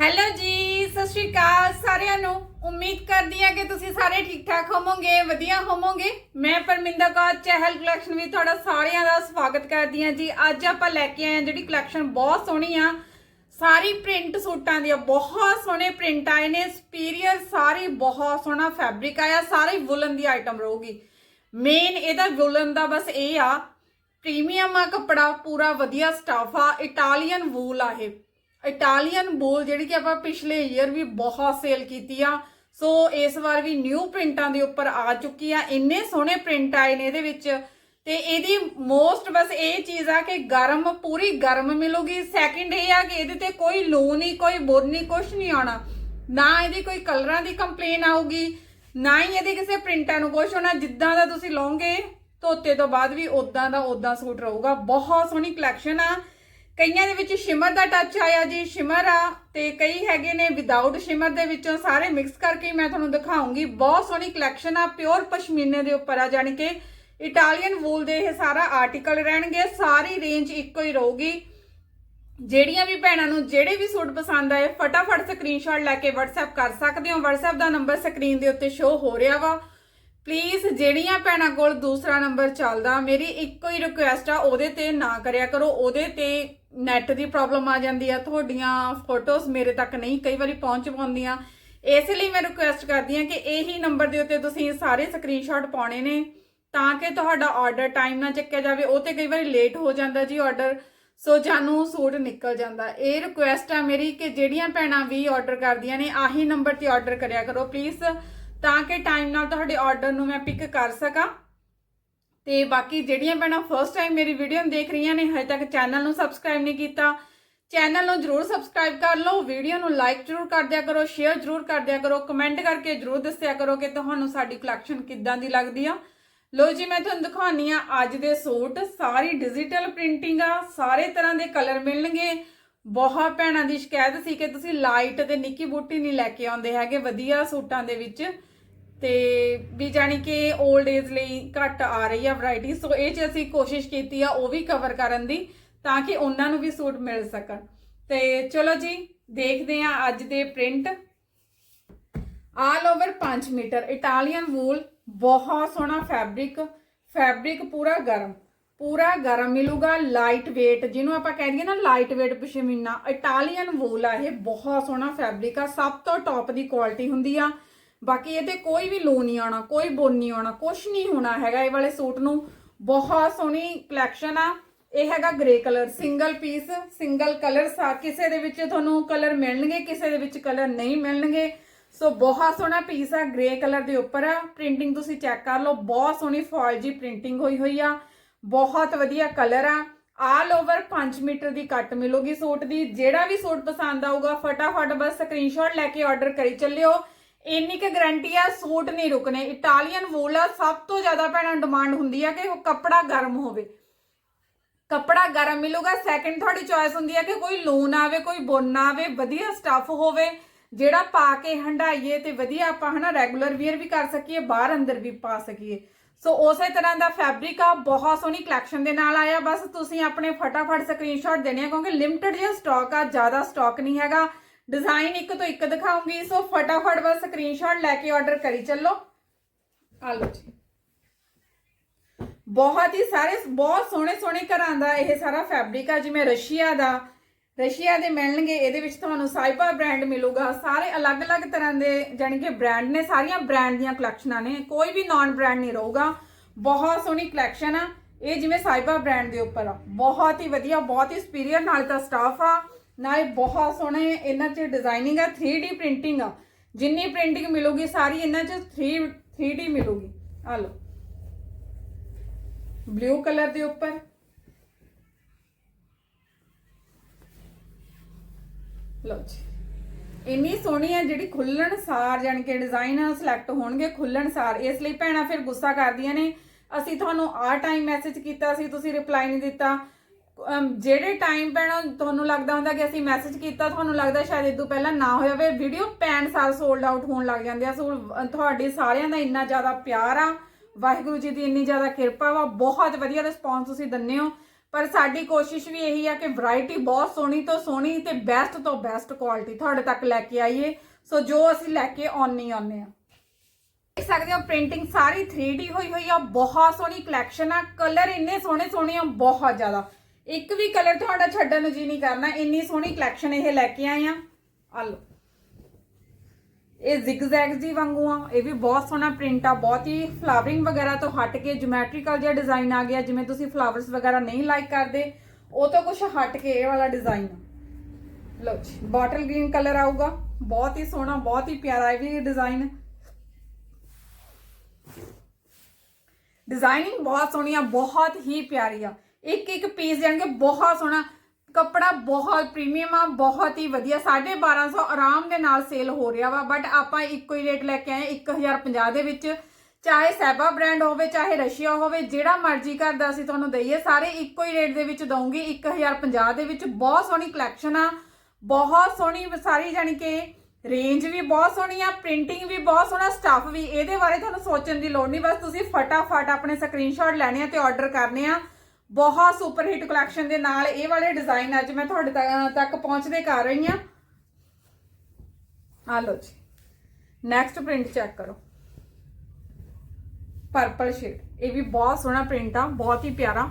Hello ਜੀ ਸਤਿ ਸ਼੍ਰੀ ਅਕਾਲ ਸਾਰਿਆਂ ਨੂੰ। ਉਮੀਦ ਕਰਦੀ ਹਾਂ ਕਿ ਤੁਸੀਂ ਸਾਰੇ ਠੀਕ ਠਾਕ ਹੋਵੋਗੇ ਵਧੀਆ ਹੋਵੋਗੇ। ਮੈਂ ਪਰਮਿੰਦਰ ਕੌਰ ਚਹਿਲ ਕਲੈਕਸ਼ਨ ਵਿੱਚ ਤੁਹਾਡਾ ਸਾਰਿਆਂ ਦਾ ਸਵਾਗਤ ਕਰਦੀ ਹਾਂ ਜੀ। ਅੱਜ ਆਪਾਂ ਲੈ ਕੇ ਆਏ ਹਾਂ ਜਿਹੜੀ ਕਲੈਕਸ਼ਨ ਬਹੁਤ ਸੋਹਣੀ ਆ। ਸਾਰੀ ਪ੍ਰਿੰਟ ਸੂਟਾਂ ਦੀ ਆ, ਬਹੁਤ ਸੋਹਣੇ ਪ੍ਰਿੰਟ ਆਏ ਨੇ। ਸੁਪੀਰੀਅਰ ਸਾਰੀ ਬਹੁਤ ਸੋਹਣਾ ਫੈਬਰਿਕ ਆਇਆ ਸਾਰੀ ਵੁਲਨ ਦੀ ਆਈਟਮ ਰਹੂਗੀ। ਮੇਨ ਇਹਦਾ ਵੁਲਨ ਦਾ ਬਸ ਇਹ ਆ ਪ੍ਰੀਮੀਅਮ ਆ ਕੱਪੜਾ ਪੂਰਾ ਵਧੀਆ ਸਟਾਫ ਆ ਇਟਾਲੀਅਨ ਵੂਲ ਆ ਇਹ। ਇਟਾਲੀਅਨ ਬੋਲ ਜਿਹੜੀ ਕਿ ਆਪਾਂ ਪਿਛਲੇ ਈਅਰ ਵੀ ਬਹੁਤ ਸੇਲ ਕੀਤੀ ਆ। ਸੋ ਇਸ ਵਾਰ ਵੀ ਨਿਊ ਪ੍ਰਿੰਟਾਂ ਦੇ ਉੱਪਰ ਆ ਚੁੱਕੀ ਆ। ਇੰਨੇ ਸੋਹਣੇ ਪ੍ਰਿੰਟ ਆਏ ਨੇ ਇਹਦੇ ਵਿੱਚ। ਤੇ ਇਹਦੀ ਮੋਸਟ ਬਸ ਇਹ ਚੀਜ਼ ਆ ਕਿ ਗਰਮ, ਪੂਰੀ ਗਰਮ ਮਿਲੂਗੀ। ਸੈਕਿੰਡ ਇਹ ਆ ਕਿ ਇਹਦੇ ਤੇ ਕੋਈ ਲੂ ਨਹੀਂ, ਕੋਈ ਬੁਰ ਨਹੀਂ ਕੁਝ ਨਹੀਂ ਆਉਣਾ। ਨਾ ਇਹਦੀ ਕੋਈ ਕਲਰਾਂ ਦੀ ਕੰਪਲੇਨ ਆਊਗੀ, ਨਾ ਹੀ ਇਹਦੇ ਕਿਸੇ ਪ੍ਰਿੰਟਾਂ ਨੂੰ ਕੁਝ ਹੋਣਾ। ਜਿੱਦਾਂ ਦਾ ਤੁਸੀਂ ਲਓਗੇ, ਧੋਤੇ ਤੋਂ ਬਾਅਦ ਵੀ ਉਦਾਂ ਦਾ ਉਦਾਂ ਸੂਟ ਰਹੂਗਾ। ਬਹੁਤ ਸੋਹਣੀ ਕਲੈਕਸ਼ਨ ਆ। ਕਈਆਂ ਦੇ ਵਿੱਚ ਸ਼ਿਮਰ ਦਾ ਟੱਚ ਆਇਆ ਜੀ, ਸ਼ਿਮਰ ਆ ਤੇ ਕਈ ਹੈਗੇ ਨੇ ਵਿਦਆਊਟ ਸ਼ਿਮਰ ਦੇ ਵਿੱਚੋਂ ਸਾਰੇ ਮਿਕਸ ਕਰਕੇ ਮੈਂ ਤੁਹਾਨੂੰ ਦਿਖਾਉਂਗੀ। ਬਹੁਤ ਸੋਹਣੀ ਕਲੈਕਸ਼ਨ ਆ ਪਿਓਰ ਪਸ਼ਮੀਨੇ ਦੇ ਉੱਪਰ ਆ, ਜਾਣੀ ਕਿ ਇਟਾਲੀਅਨ ਵੂਲ ਦੇ ਇਹ ਸਾਰਾ ਆਰਟੀਕਲ ਰਹਿਣਗੇ, ਸਾਰੀ ਰੇਂਜ ਇੱਕੋ ਹੀ ਰਹੂਗੀ। ਜਿਹੜੀਆਂ ਵੀ ਭੈਣਾਂ ਨੂੰ ਜਿਹੜੇ ਵੀ ਸੂਟ ਪਸੰਦ ਆਏ, ਫਟਾਫਟ ਸਕਰੀਨਸ਼ਾਟ ਲੈ ਕੇ WhatsApp ਕਰ ਸਕਦੇ ਹੋ। WhatsApp ਦਾ ਨੰਬਰ ਸਕਰੀਨ ਦੇ ਉੱਤੇ ਸ਼ੋ ਹੋ ਰਿਹਾ ਵਾ। ਪਲੀਜ਼ ਜਿਹੜੀਆਂ ਭੈਣਾਂ ਕੋਲ ਦੂਸਰਾ ਨੰਬਰ ਚੱਲਦਾ, ਮੇਰੀ ਇੱਕੋ ਹੀ ਰਿਕੁਐਸਟ ਆ, ਉਹਦੇ ਤੇ ਨਾ ਕਰਿਆ ਕਰੋ, ਉਹਦੇ ਤੇ ਨੈਟ ਦੀ ਪ੍ਰੋਬਲਮ ਆ ਜਾਂਦੀ ਆ, ਤੁਹਾਡੀਆਂ ਫੋਟੋਜ਼ ਮੇਰੇ ਤੱਕ ਨਹੀਂ, ਕਈ ਵਾਰੀ ਪਹੁੰਚ ਪਾਉਂਦੀਆਂ। ਇਸ ਲਈ ਮੈਂ ਰਿਕੁਐਸਟ ਕਰਦੀ ਆ ਕਿ ਇਹੀ ਨੰਬਰ ਦੇ ਉੱਤੇ ਤੁਸੀਂ ਸਾਰੇ ਸਕਰੀਨਸ਼ਾਟ ਪਾਉਣੇ ਨੇ, ਤਾਂ ਕਿ ਤੁਹਾਡਾ ਆਰਡਰ ਟਾਈਮ ਨਾਲ ਚੱਕਿਆ ਜਾਵੇ, ਉਹ ਤੇ ਕਈ ਵਾਰੀ ਲੇਟ ਹੋ ਜਾਂਦਾ ਜੀ ਆਰਡਰ ਸੋ ਜਾਨੂੰ ਸੂਟ ਨਿਕਲ ਜਾਂਦਾ। ਇਹ ਰਿਕੁਐਸਟ ਆ ਮੇਰੀ ਕਿ ਜਿਹੜੀਆਂ ਭੈਣਾਂ ਵੀ ਆਰਡਰ ਕਰਦੀਆਂ ਨੇ, ਆਹੀ ਨੰਬਰ ਤੇ ਆਰਡਰ ਕਰਿਆ ਕਰੋ ਪਲੀਜ਼ ਤਾਂ ਕਿ ਟਾਈਮ ਨਾਲ ਤੁਹਾਡੇ ਆਰਡਰ ਨੂੰ ਮੈਂ ਪਿਕ ਕਰ ਸਕਾਂ। ਤੇ ਬਾਕੀ ਜਿਹੜੀਆਂ ਭੈਣਾਂ ਫਰਸਟ ਟਾਈਮ ਮੇਰੀ ਵੀਡੀਓ ਨੂੰ ਦੇਖ ਰਹੀਆਂ ਨੇ, ਹਜੇ ਤੱਕ ਚੈਨਲ ਨੂੰ ਸਬਸਕ੍ਰਾਈਬ ਨਹੀਂ ਕੀਤਾ ਚੈਨਲ ਨੂੰ ਜਰੂਰ ਸਬਸਕ੍ਰਾਈਬ ਕਰ ਲਓ ਵੀਡੀਓ ਨੂੰ ਲਾਈਕ ਜਰੂਰ ਕਰ ਦਿਆ ਕਰੋ ਸ਼ੇਅਰ ਜਰੂਰ ਕਰ ਦਿਆ ਕਰੋ ਕਮੈਂਟ ਕਰਕੇ ਜਰੂਰ ਦੱਸਿਆ ਕਰੋ ਕਿ ਤੁਹਾਨੂੰ ਸਾਡੀ ਕਲੈਕਸ਼ਨ ਕਿੱਦਾਂ ਦੀ ਲੱਗਦੀ ਆ। ਲੋ ਜੀ, ਮੈਂ ਤੁਹਾਨੂੰ ਦਿਖਾਉਣੀ ਆ ਅੱਜ ਦੇ ਸੂਟ, ਸਾਰੀ ਡਿਜੀਟਲ ਪ੍ਰਿੰਟਿੰਗ ਆ, ਸਾਰੇ ਤਰ੍ਹਾਂ ਦੇ ਕਲਰ ਮਿਲਣਗੇ। ਬਹੁਤ ਭੈਣਾਂ ਦੀ ਸ਼ਿਕਾਇਤ ਸੀ ਕਿ ਤੁਸੀਂ ਲਾਈਟ ਤੇ ਨਿੱਕੀ ਬੂਟੀ ਨਹੀਂ ਲੈ ਕੇ ਆਉਂਦੇ ਹੈਗੇ ਵਧੀਆ ਸੂਟਾਂ ਦੇ ਵਿੱਚ। ਤੇ ਵੀ ਜਾਣੀ ਕਿ 올ਡ ਏਜ ਲਈ ਘੱਟ ਆ ਰਹੀ ਆ ਵੈਰਾਈਟੀ ਸੋ ਇਹ ਚ ਅਸੀਂ ਕੋਸ਼ਿਸ਼ ਕੀਤੀ ਆ ਉਹ ਵੀ ਕਵਰ ਕਰਨ ਦੀ ਤਾਂ ਕਿ ਉਹਨਾਂ ਨੂੰ ਵੀ ਸੂਟ ਮਿਲ ਸਕਣ। ਤੇ ਚਲੋ ਜੀ, ਦੇਖਦੇ ਆ ਅੱਜ ਦੇ print all over 5 metre Italian wool ਬਹੁਤ ਸੋਹਣਾ ਫੈਬਰਿਕ ਫੈਬਰਿਕ ਪੂਰਾ ਗਰਮ ਪੂਰਾ ਗਰਮ ਮਿਲੂਗਾ ਲਾਈਟ weight, ਜਿਹਨੂੰ ਆਪਾਂ ਕਹਿ ਦਈਏ ਨਾ light weight pashmina Italian wool ਆ ਇਹ ਬਹੁਤ ਸੋਹਣਾ ਫੈਬਰਿਕ ਆ, ਸਭ ਤੋਂ ਟੌਪ ਦੀ ਕੁਆਲਿਟੀ ਹੁੰਦੀ ਆ। ਬਾਕੀ ਇਹਦੇ ਕੋਈ ਵੀ ਲੂ ਨਹੀਂ ਆਉਣਾ, ਕੋਈ ਬੁਣ ਨਹੀਂ ਆਉਣਾ ਕੁਝ ਨਹੀਂ ਹੋਣਾ ਹੈਗਾ। ਇਹ ਵਾਲੇ ਸੂਟ ਨੂੰ ਬਹੁਤ ਸੋਹਣੀ ਕਲੈਕਸ਼ਨ ਆ। ਇਹ ਹੈਗਾ grey colour single piece single colour ਸਾ, ਕਿਸੇ ਦੇ ਵਿੱਚ ਤੁਹਾਨੂੰ ਕਲਰ ਮਿਲਣਗੇ, ਕਿਸੇ ਦੇ ਵਿੱਚ ਕਲਰ ਨਹੀਂ ਮਿਲਣਗੇ। ਸੋ ਬਹੁਤ ਸੋਹਣਾ ਪੀਸ ਆ ਗ੍ਰੇ ਕਲਰ ਦੇ ਉੱਪਰ। ਆ ਪ੍ਰਿੰਟਿੰਗ ਤੁਸੀਂ ਚੈੱਕ ਕਰ ਲਓ, ਬਹੁਤ ਸੋਹਣੀ ਫਾਇਲ ਜੀ ਪ੍ਰਿੰਟਿੰਗ ਹੋਈ ਹੋਈ ਆ। ਬਹੁਤ ਵਧੀਆ ਕਲਰ ਆ। ਆਲ ਓਵਰ 5 ਮੀਟਰ ਦੀ ਕੱਟ ਮਿਲੂਗੀ ਸੂਟ ਦੀ। ਜਿਹੜਾ ਵੀ ਸੂਟ ਪਸੰਦ ਆਊਗਾ, ਫਟਾਫਟ ਬਸ ਸਕਰੀਨਸ਼ਾਟ ਲੈ ਕੇ ਆਰਡਰ ਕਰੀ ਚੱਲਿਓ। ਇੰਨੀ ਕੁ ਗਾਰੰਟੀ ਆ, ਸੂਟ ਨਹੀਂ ਰੁਕਨੇ ਇਟਾਲੀਅਨ ਵੂਲ ਆ, ਸਭ ਤੋਂ ਜ਼ਿਆਦਾ ਭੈਣਾਂ ਡਿਮਾਂਡ ਹੁੰਦੀ ਆ ਕਿ ਉਹ ਕੱਪੜਾ ਗਰਮ ਹੋਵੇ। ਕੱਪੜਾ ਗਰਮ ਮਿਲੂਗਾ ਸੈਕਿੰਡ ਤੁਹਾਡੀ ਚੋਇਸ ਹੁੰਦੀ ਆ ਕਿ ਕੋਈ ਲੂਨ ਆਵੇ, ਕੋਈ ਬੁੰਨ ਆਵੇ, ਵਧੀਆ ਸਟੱਫ ਹੋਵੇ, ਜਿਹੜਾ ਪਾ ਕੇ ਹੰਡਾਈਏ ਤੇ ਵਧੀਆ ਆਪਾਂ ਹਨਾ ਰੈਗੂਲਰ ਵੀਅਰ ਵੀ ਕਰ ਸਕੀਏ, ਬਾਹਰ ਅੰਦਰ ਵੀ ਪਾ ਸਕੀਏ। ਸੋ ਉਸੇ ਤਰ੍ਹਾਂ ਦਾ ਫੈਬਰਿਕ ਆ, ਬਹੁਤ ਸੋਹਣੀ ਕਲੈਕਸ਼ਨ ਦੇ ਨਾਲ ਆਇਆ। ਬਸ ਤੁਸੀਂ ਆਪਣੇ ਫਟਾਫਟ ਸਕਰੀਨਸ਼ਾਟ ਦੇਣੇ ਆ, ਕਿਉਂਕਿ ਲਿਮਟਿਡ ਜਿਹਾ ਸਟਾਕ ਆ, ਜ਼ਿਆਦਾ ਸਟਾਕ ਨਹੀਂ ਹੈਗਾ। ਡਿਜ਼ਾਈਨ ਇੱਕ ਤੋਂ ਇੱਕ ਦਿਖਾਉਂਗੀ ਸੋ ਫਟਾਫਟ ਬਸ ਸਕਰੀਨਸ਼ਾਟ ਲੈ ਕੇ ਆਰਡਰ ਕਰੀ ਚੱਲੋ। ਆ ਲਓ ਜੀ। ਬਹੁਤ ਹੀ ਸਾਰੇ ਬਹੁਤ ਸੋਹਣੇ ਸੋਹਣੇ ਘਰਾਂ ਦਾ ਇਹ ਸਾਰਾ ਫੈਬਰਿਕ ਆ ਜਿਵੇਂ ਰਸ਼ੀਆ ਦਾ। ਰਸ਼ੀਆ ਦੇ ਮਿਲਣਗੇ ਇਹਦੇ ਵਿੱਚ ਤੁਹਾਨੂੰ ਸਾਈਪਾ ਬ੍ਰਾਂਡ ਮਿਲੂਗਾ। ਸਾਰੇ ਅਲੱਗ-ਅਲੱਗ ਤਰ੍ਹਾਂ ਦੇ ਜਾਨੀ ਕਿ ਬ੍ਰਾਂਡ ਨੇ ਸਾਰੀਆਂ ਬ੍ਰਾਂਡ ਦੀਆਂ ਕਲੈਕਸ਼ਨਾਂ ਨੇ। ਕੋਈ ਵੀ ਨਾਨ ਬ੍ਰਾਂਡ ਨਹੀਂ ਰਹੂਗਾ। ਬਹੁਤ ਸੋਹਣੀ ਕਲੈਕਸ਼ਨ ਆ। ਇਹ ਜਿਵੇਂ ਸਾਈਪਾ ਬ੍ਰਾਂਡ ਦੇ ਉੱਪਰ ਆ। ਬਹੁਤ ਹੀ ਵਧੀਆ ਬਹੁਤ ਹੀ ਸੁਪੀਰੀਅਰ ਨਾਲ ਤਾਂ ਸਟਾਫ ਆ। ਨਾਲੇ ਬਹੁਤ ਸੋਹਣੇ ਇਹਨਾਂ 'ਚ ਡਿਜ਼ਾਈਨਿੰਗ ਆ 3D ਪ੍ਰਿੰਟਿੰਗ ਆ। ਜਿੰਨੀ ਪ੍ਰਿੰਟਿੰਗ ਮਿਲੂਗੀ, ਸਾਰੀ ਇਹਨਾਂ 'ਚ 3 3D ਮਿਲੂਗੀ। ਆ ਲਓ। ਬਲੂ ਕਲਰ ਦੇ ਉੱਪਰ। ਲਓ ਜੀ। ਇੰਨੀ ਸੋਹਣੀ ਹੈ ਜਿਹੜੀ ਖੁੱਲਣ ਸਾਰ ਜਾਣੀ ਕਿ ਡਿਜ਼ਾਈਨ ਸਿਲੈਕਟ ਹੋਣਗੇ, ਖੁੱਲਣ ਸਾਰ। ਇਸ ਲਈ ਭੈਣਾਂ ਫਿਰ ਗੁੱਸਾ ਕਰਦੀਆਂ ਨੇ। ਅਸੀਂ ਤੁਹਾਨੂੰ ਆ ਟਾਈਮ ਮੈਸੇਜ ਕੀਤਾ ਸੀ ਤੁਸੀਂ ਰਿਪਲਾਈ ਨਹੀਂ ਦਿੱਤਾ। ਅਮ ਜਿਹੜੇ ਟਾਈਮ ਪੈਣਾ ਤੁਹਾਨੂੰ ਲੱਗਦਾ ਹੁੰਦਾ ਕਿ ਅਸੀਂ ਮੈਸੇਜ ਕੀਤਾ ਤੁਹਾਨੂੰ ਲੱਗਦਾ ਸ਼ਾਇਦ ਇਹ ਤੋਂ ਪਹਿਲਾਂ ਨਾ ਹੋਇਆ ਹੋਵੇ ਵੀਡੀਓ ਪੈਣ ਸਾਰ ਸੋਲਡ ਆਊਟ ਹੋਣ ਲੱਗ ਜਾਂਦੇ ਆ। ਸੋ ਅ, ਤੁਹਾਡੀ ਸਾਰਿਆਂ ਦਾ ਇੰਨਾ ਜ਼ਿਆਦਾ ਪਿਆਰ ਆ। ਵਾਹਿਗੁਰੂ ਜੀ ਦੀ ਇੰਨੀ ਜ਼ਿਆਦਾ ਕਿਰਪਾ ਵਾ। ਬਹੁਤ ਵਧੀਆ ਰਿਸਪੌਂਸ ਤੁਸੀਂ ਦਿੰਦੇ ਹੋ। ਪਰ ਸਾਡੀ ਕੋਸ਼ਿਸ਼ ਵੀ ਇਹੀ ਆ ਕਿ ਵੈਰਾਈਟੀ ਬਹੁਤ ਸੋਹਣੀ ਤੋਂ ਸੋਹਣੀ ਤੇ ਬੈਸਟ ਤੋਂ ਬੈਸਟ ਕੁਆਲਿਟੀ ਤੁਹਾਡੇ ਤੱਕ ਲੈ ਕੇ ਆਈਏ। ਸੋ ਜੋ ਅਸੀਂ ਲੈ ਕੇ ਆਉਣੀ ਆਉਨੇ ਆ। ਦੇਖ ਸਕਦੇ ਹੋ ਪ੍ਰਿੰਟਿੰਗ ਸਾਰੀ 3D ਹੋਈ ਹੋਈ ਆ। ਬਹੁਤ ਸੋਹਣੀ ਕਲੈਕਸ਼ਨ ਆ। ਕਲਰ ਇੰਨੇ ਸੋਹਣੇ ਸੋਹਣੇ ਆ ਬਹੁਤ ਜ਼ਿਆਦਾ। ਇੱਕ ਵੀ ਕਲਰ ਤੁਹਾਡਾ ਛੱਡਣ ਨੂੰ ਜੀ ਨਹੀਂ ਕਰਨਾ, ਇੰਨੀ ਸੋਹਣੀ ਕਲੈਕਸ਼ਨ ਇਹ ਲੈ ਕੇ ਆਏ ਆ। ਆ ਲਓ। ਇਹ zigzag ਜੀ ਵਾਂਗੂ ਆ, ਇਹ ਵੀ ਬਹੁਤ ਸੋਹਣਾ ਪ੍ਰਿੰਟ ਆ, ਬਹੁਤ ਹੀ ਫਲਾਵਰਿੰਗ ਵਗੈਰਾ ਤੋਂ ਹਟ ਕੇ ਜਿਓਮੈਟ੍ਰੀਕਲ ਜਿਹਾ ਡਿਜ਼ਾਈਨ ਆ ਗਿਆ, ਜਿਵੇਂ ਤੁਸੀਂ ਫਲਾਵਰਸ ਵਗੈਰਾ ਨਹੀਂ ਲਾਈਕ ਕਰਦੇ, ਉਹ ਤੋਂ ਕੁਝ ਹਟ ਕੇ ਇਹ ਵਾਲਾ ਡਿਜ਼ਾਈਨ ਲਓ ਜੀ ਬੋਟਲ ਗ੍ਰੀਨ ਕਲਰ ਆਊਗਾ, ਬਹੁਤ ਹੀ ਸੋਹਣਾ, ਬਹੁਤ ਹੀ ਪਿਆਰਾ ਇਹ ਵੀ ਡਿਜ਼ਾਈਨ ਡਿਜ਼ਾਈਨਿੰਗ ਬਹੁਤ ਸੋਹਣੀ ਆ, ਬਹੁਤ ਹੀ ਪਿਆਰੀ ਆ। ਇੱਕ ਇੱਕ ਪੀਸ ਜਾਣਗੇ ਬਹੁਤ ਸੋਹਣਾ, ਕੱਪੜਾ ਬਹੁਤ ਪ੍ਰੀਮੀਅਮ ਆ, ਬਹੁਤ ਹੀ ਵਧੀਆ 1250 ਆਰਾਮ ਦੇ ਨਾਲ ਸੇਲ ਹੋ ਰਿਹਾ ਵਾ ਬਟ ਆਪਾਂ ਇੱਕੋ ਹੀ ਰੇਟ ਲੈ ਕੇ ਆਏ 1050 ਦੇ ਵਿੱਚ। ਚਾਹੇ ਸੈਬਾ ਬ੍ਰਾਂਡ ਹੋਵੇ, ਚਾਹੇ ਰਸ਼ੀਆ ਹੋਵੇ, ਜਿਹੜਾ ਮਰਜ਼ੀ ਘਰ ਦਾ ਅਸੀਂ ਤੁਹਾਨੂੰ ਦਈਏ, ਸਾਰੇ ਇੱਕੋ ਹੀ ਰੇਟ ਦੇ ਵਿੱਚ ਦਵਾਂਗੀ 1050 ਦੇ ਵਿੱਚ। ਬਹੁਤ ਸੋਹਣੀ ਕਲੈਕਸ਼ਨ ਆ, ਬਹੁਤ ਸੋਹਣੀ ਸਾਰੀ ਜਾਣੀ ਕਿ ਰੇਂਜ ਵੀ ਬਹੁਤ ਸੋਹਣੀ ਆ ਪ੍ਰਿੰਟਿੰਗ ਵੀ ਬਹੁਤ ਸੋਹਣਾ ਸਟੱਫ ਵੀ। ਇਹਦੇ ਬਾਰੇ ਤੁਹਾਨੂੰ ਸੋਚਣ ਦੀ ਲੋੜ ਨਹੀਂ, ਬਸ ਤੁਸੀਂ ਫਟਾਫਟ ਆਪਣੇ ਸਕਰੀਨਸ਼ਾਟ ਲੈਣੇ ਆ ਤੇ ਆਰਡਰ ਕਰਨੇ ਆ। ਬਹੁਤ ਸੁਪਰ ਹਿੱਟ ਕਲੈਕਸ਼ਨ ਦੇ ਨਾਲ ਇਹ ਵਾਲੇ ਡਿਜ਼ਾਈਨ ਅੱਜ ਮੈਂ ਤੁਹਾਡੇ ਤੱਕ- ਤੱਕ ਪਹੁੰਚਦੇ ਕਰ ਰਹੀ ਆ ਆ ਲਓ ਜੀ। ਨੈਕਸਟ ਪ੍ਰਿੰਟ ਚੈੱਕ ਕਰੋ। ਪਰਪਲ ਸ਼ੇਡ ਇਹ ਵੀ ਬਹੁਤ ਸੋਹਣਾ ਪ੍ਰਿੰਟ ਆ, ਬਹੁਤ ਹੀ ਪਿਆਰਾ।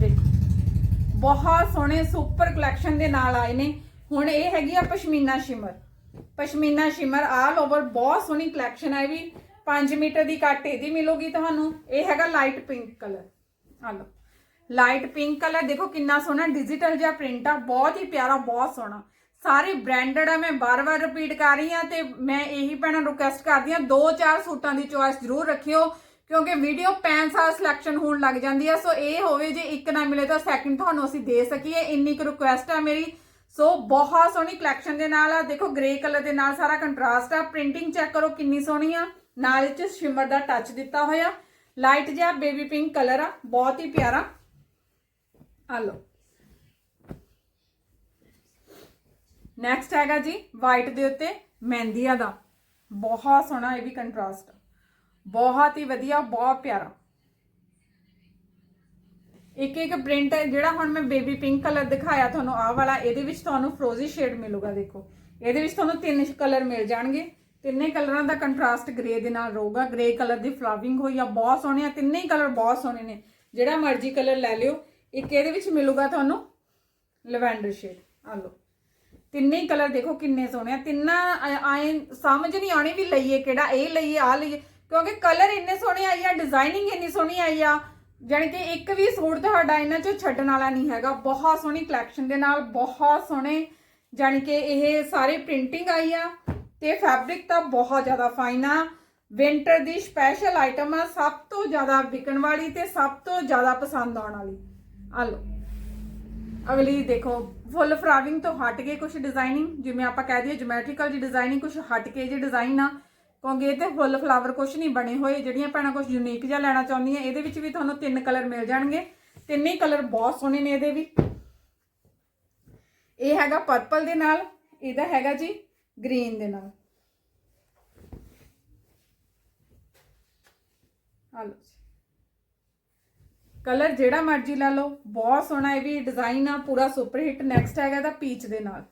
ਦੇਖੋ। ਬਹੁਤ ਸੋਹਣੇ ਸੁਪਰ ਕਲੈਕਸ਼ਨ ਦੇ ਨਾਲ ਆਏ ਨੇ। ਹੁਣ ਇਹ ਹੈਗੀ ਆ pashmina shimmer pashmina shimmer all over ਬਹੁਤ ਸੋਹਣੀ ਕਲੈਕਸ਼ਨ ਹੈ ਇਹ ਵੀ। 5 ਮੀਟਰ ਦੀ ਕੱਟ ਇਹਦੀ ਮਿਲੂਗੀ ਤੁਹਾਨੂੰ। ਇਹ ਹੈਗਾ ਲਾਈਟ ਪਿੰਕ ਕਲਰ ਆ ਲਓ ਲਾਈਟ ਪਿੰਕ ਕਲਰ ਦੇਖੋ ਕਿੰਨਾ ਸੋਹਣਾ ਡਿਜੀਟਲ ਜਿਹਾ ਪ੍ਰਿੰਟ ਆ, ਬਹੁਤ ਹੀ ਪਿਆਰਾ, ਬਹੁਤ ਸੋਹਣਾ। ਸਾਰੇ ਬ੍ਰਾਂਡਡ ਆ, ਮੈਂ ਬਾਰ-ਬਾਰ ਰਿਪੀਟ ਕਰ ਰਹੀ ਆ ਤੇ ਮੈਂ ਇਹੀ ਭੈਣਾਂ ਨੂੰ ਰਿਕੁਐਸਟ ਕਰਦੀ ਆ ਦੋ ਚਾਰ ਸੂਟਾਂ ਦੀ ਚੋਇਸ ਜ਼ਰੂਰ ਰੱਖਿਓ, ਕਿਉਂਕਿ ਵੀਡੀਓ ਪੈਨ ਸਾਲ ਸਿਲੈਕਸ਼ਨ ਹੋਣ ਲੱਗ ਜਾਂਦੀ ਆ ਸੋ ਇਹ ਹੋਵੇ ਜੇ ਇੱਕ ਨਾ ਮਿਲੇ ਤਾਂ ਸੈਕਿੰਡ ਤੁਹਾਨੂੰ ਅਸੀਂ ਦੇ ਸਕੀਏ, ਇੰਨੀ ਕੁ ਰਿਕੁਐਸਟ ਆ ਮੇਰੀ। ਸੋ ਬਹੁਤ ਸੋਹਣੀ ਕਲੈਕਸ਼ਨ ਦੇ ਨਾਲ ਆ, ਦੇਖੋ ਗ੍ਰੇ ਕਲਰ ਦੇ ਨਾਲ ਸਾਰਾ ਕੰਟਰਾਸਟ ਆ ਪ੍ਰਿੰਟਿੰਗ ਚੈੱਕ ਕਰੋ ਕਿੰਨੀ ਸੋਹਣੀ ਆ, ਨਾਲ ਇਹ ਚ ਸ਼ਿਮਰ ਦਾ ਟੱਚ ਦਿੱਤਾ ਹੋਇਆ। ਲਾਈਟ ਜਿਹਾ ਬੇਬੀ ਪਿੰਕ ਕਲਰ ਆ, ਬਹੁਤ ਹੀ ਪਿਆਰਾ। ਆ ਲਓ। ਨੈਕਸਟ ਹੈਗਾ ਜੀ ਵਾਈਟ ਦੇ ਉੱਤੇ ਮਹਿੰਦੀਆ ਦਾ। ਬਹੁਤ ਸੋਹਣਾ ਇਹ ਵੀ ਕੰਟਰਾਸਟ ਬਹੁਤ ਹੀ ਵਧੀਆ, ਬਹੁਤ ਪਿਆਰਾ। ਇੱਕ ਇੱਕ ਪ੍ਰਿੰਟ ਜਿਹੜਾ ਹੁਣ ਮੈਂ ਬੇਬੀ ਪਿੰਕ ਕਲਰ ਦਿਖਾਇਆ ਤੁਹਾਨੂੰ, ਆਹ ਵਾਲਾ, ਇਹਦੇ ਵਿੱਚ ਤੁਹਾਨੂੰ ਫਰੋਜ਼ੀ ਸ਼ੇਡ ਮਿਲੂਗਾ, ਦੇਖੋ। ਇਹਦੇ ਵਿੱਚ ਤੁਹਾਨੂੰ ਤਿੰਨ ਕਲਰ ਮਿਲ ਜਾਣਗੇ। ਤਿੰਨੇ ਕਲਰਾਂ ਦਾ ਕੰਟਰਾਸਟ ਗ੍ਰੇ ਦੇ ਨਾਲ ਰਹੂਗਾ। ਗ੍ਰੇ ਕਲਰ ਦੀ ਫਲਾਵਿੰਗ ਹੋਈ ਆ, ਬਹੁਤ ਸੋਹਣੇ ਆ। ਤਿੰਨੇ ਹੀ ਕਲਰ ਬਹੁਤ ਸੋਹਣੇ ਨੇ। ਜਿਹੜਾ ਮਰਜ਼ੀ ਕਲਰ ਲੈ ਲਿਓ। ਇੱਕ ਇਹਦੇ ਵਿੱਚ ਮਿਲੂਗਾ ਤੁਹਾਨੂੰ ਲਵੈਂਡਰ ਸ਼ੇਡ ਆ ਲਓ। ਤਿੰਨੇ ਹੀ ਕਲਰ ਦੇਖੋ ਕਿੰਨੇ ਸੋਹਣੇ ਆ। ਤਿੰਨਾਂ ਆਏ- ਸਮਝ ਨਹੀਂ ਆਉਣੀ ਵੀ ਲਈਏ ਕਿਹੜਾ, ਇਹ ਲਈਏ ਆ ਲਈਏ। ਕਿਉਂਕਿ ਕਲਰ ਇੰਨੇ ਸੋਹਣੇ ਆਈ ਆ ਡਿਜ਼ਾਈਨਿੰਗ ਇੰਨੀ ਸੋਹਣੀ ਆਈ ਆ। ਜਾਣੀ ਕਿ ਇੱਕ ਵੀ ਸੂਟ ਤੁਹਾਡਾ ਇਹਨਾਂ ਚੋਂ ਛੱਡਣ ਵਾਲਾ ਨਹੀਂ ਹੈਗਾ। ਬਹੁਤ ਸੋਹਣੀ ਕਲੈਕਸ਼ਨ ਦੇ ਨਾਲ ਬਹੁਤ ਸੋਹਣੇ। ਜਾਣੀ ਕਿ ਇਹ ਸਾਰੇ ਪ੍ਰਿੰਟਿੰਗ ਆਈ ਆ। ਤੇ ਫੈਬਰਿਕ ਤਾਂ ਬਹੁਤ ਜ਼ਿਆਦਾ ਫਾਈਨ ਆ। ਵਿੰਟਰ ਦੀ ਸਪੈਸ਼ਲ ਆਈਟਮ ਆ ਸਭ ਤੋਂ ਜ਼ਿਆਦਾ ਵਿਕਣ ਵਾਲੀ ਤੇ ਸਭ ਤੋਂ ਜ਼ਿਆਦਾ ਪਸੰਦ ਆਉਣ ਵਾਲੀ। ਆ ਲਓ। ਅਗਲੀ ਦੇਖੋ ਫੁੱਲ ਫਰਾਵਿੰਗ ਤੋਂ ਹਟ ਕੇ ਕੁਝ ਡਿਜ਼ਾਈਨਿੰਗ ਜਿਵੇਂ ਆਪਾਂ ਕਹਿ ਦਈਏ ਜਿਓਮੈਟ੍ਰੀਕਲ ਜੀ ਡਿਜ਼ਾਈਨਿੰਗ ਕੁਝ ਹਟ ਕੇ ਜੇ ਡਿਜ਼ਾਈਨ ਆ, ਕਿਉਂਕਿ ਇਹ ਤੇ ਫੁੱਲ ਫਲਾਵਰ ਕੁਝ ਨਹੀਂ ਬਣੇ ਹੋਏ, ਜਿਹੜੀਆਂ ਭੈਣਾਂ ਕੁਝ ਯੂਨੀਕ ਜਿਹਾ ਲੈਣਾ ਚਾਹੁੰਦੀਆਂ, ਇਹਦੇ ਵਿੱਚ ਵੀ ਤੁਹਾਨੂੰ ਤਿੰਨ ਕਲਰ ਮਿਲ ਜਾਣਗੇ। ਤਿੰਨੇ ਕਲਰ ਬਹੁਤ ਸੋਹਣੇ ਨੇ ਇਹਦੇ ਵੀ। ਇਹ ਹੈਗਾ ਪਰਪਲ ਦੇ ਨਾਲ, ਇਹਦਾ ਹੈਗਾ ਜੀ ਗ੍ਰੀਨ ਦੇ ਨਾਲ। ਆ ਕਲਰ ਜਿਹੜਾ ਮਰਜ਼ੀ ਲੈ ਲਓ, ਬਹੁਤ ਸੋਹਣਾ ਇਹ ਵੀ ਡਿਜ਼ਾਈਨ ਆ, ਪੂਰਾ ਸੁਪਰ ਹਿੱਟ ਨੈਕਸਟ ਹੈਗਾ ਤਾਂ ਪੀਚ ਦੇ ਨਾਲ।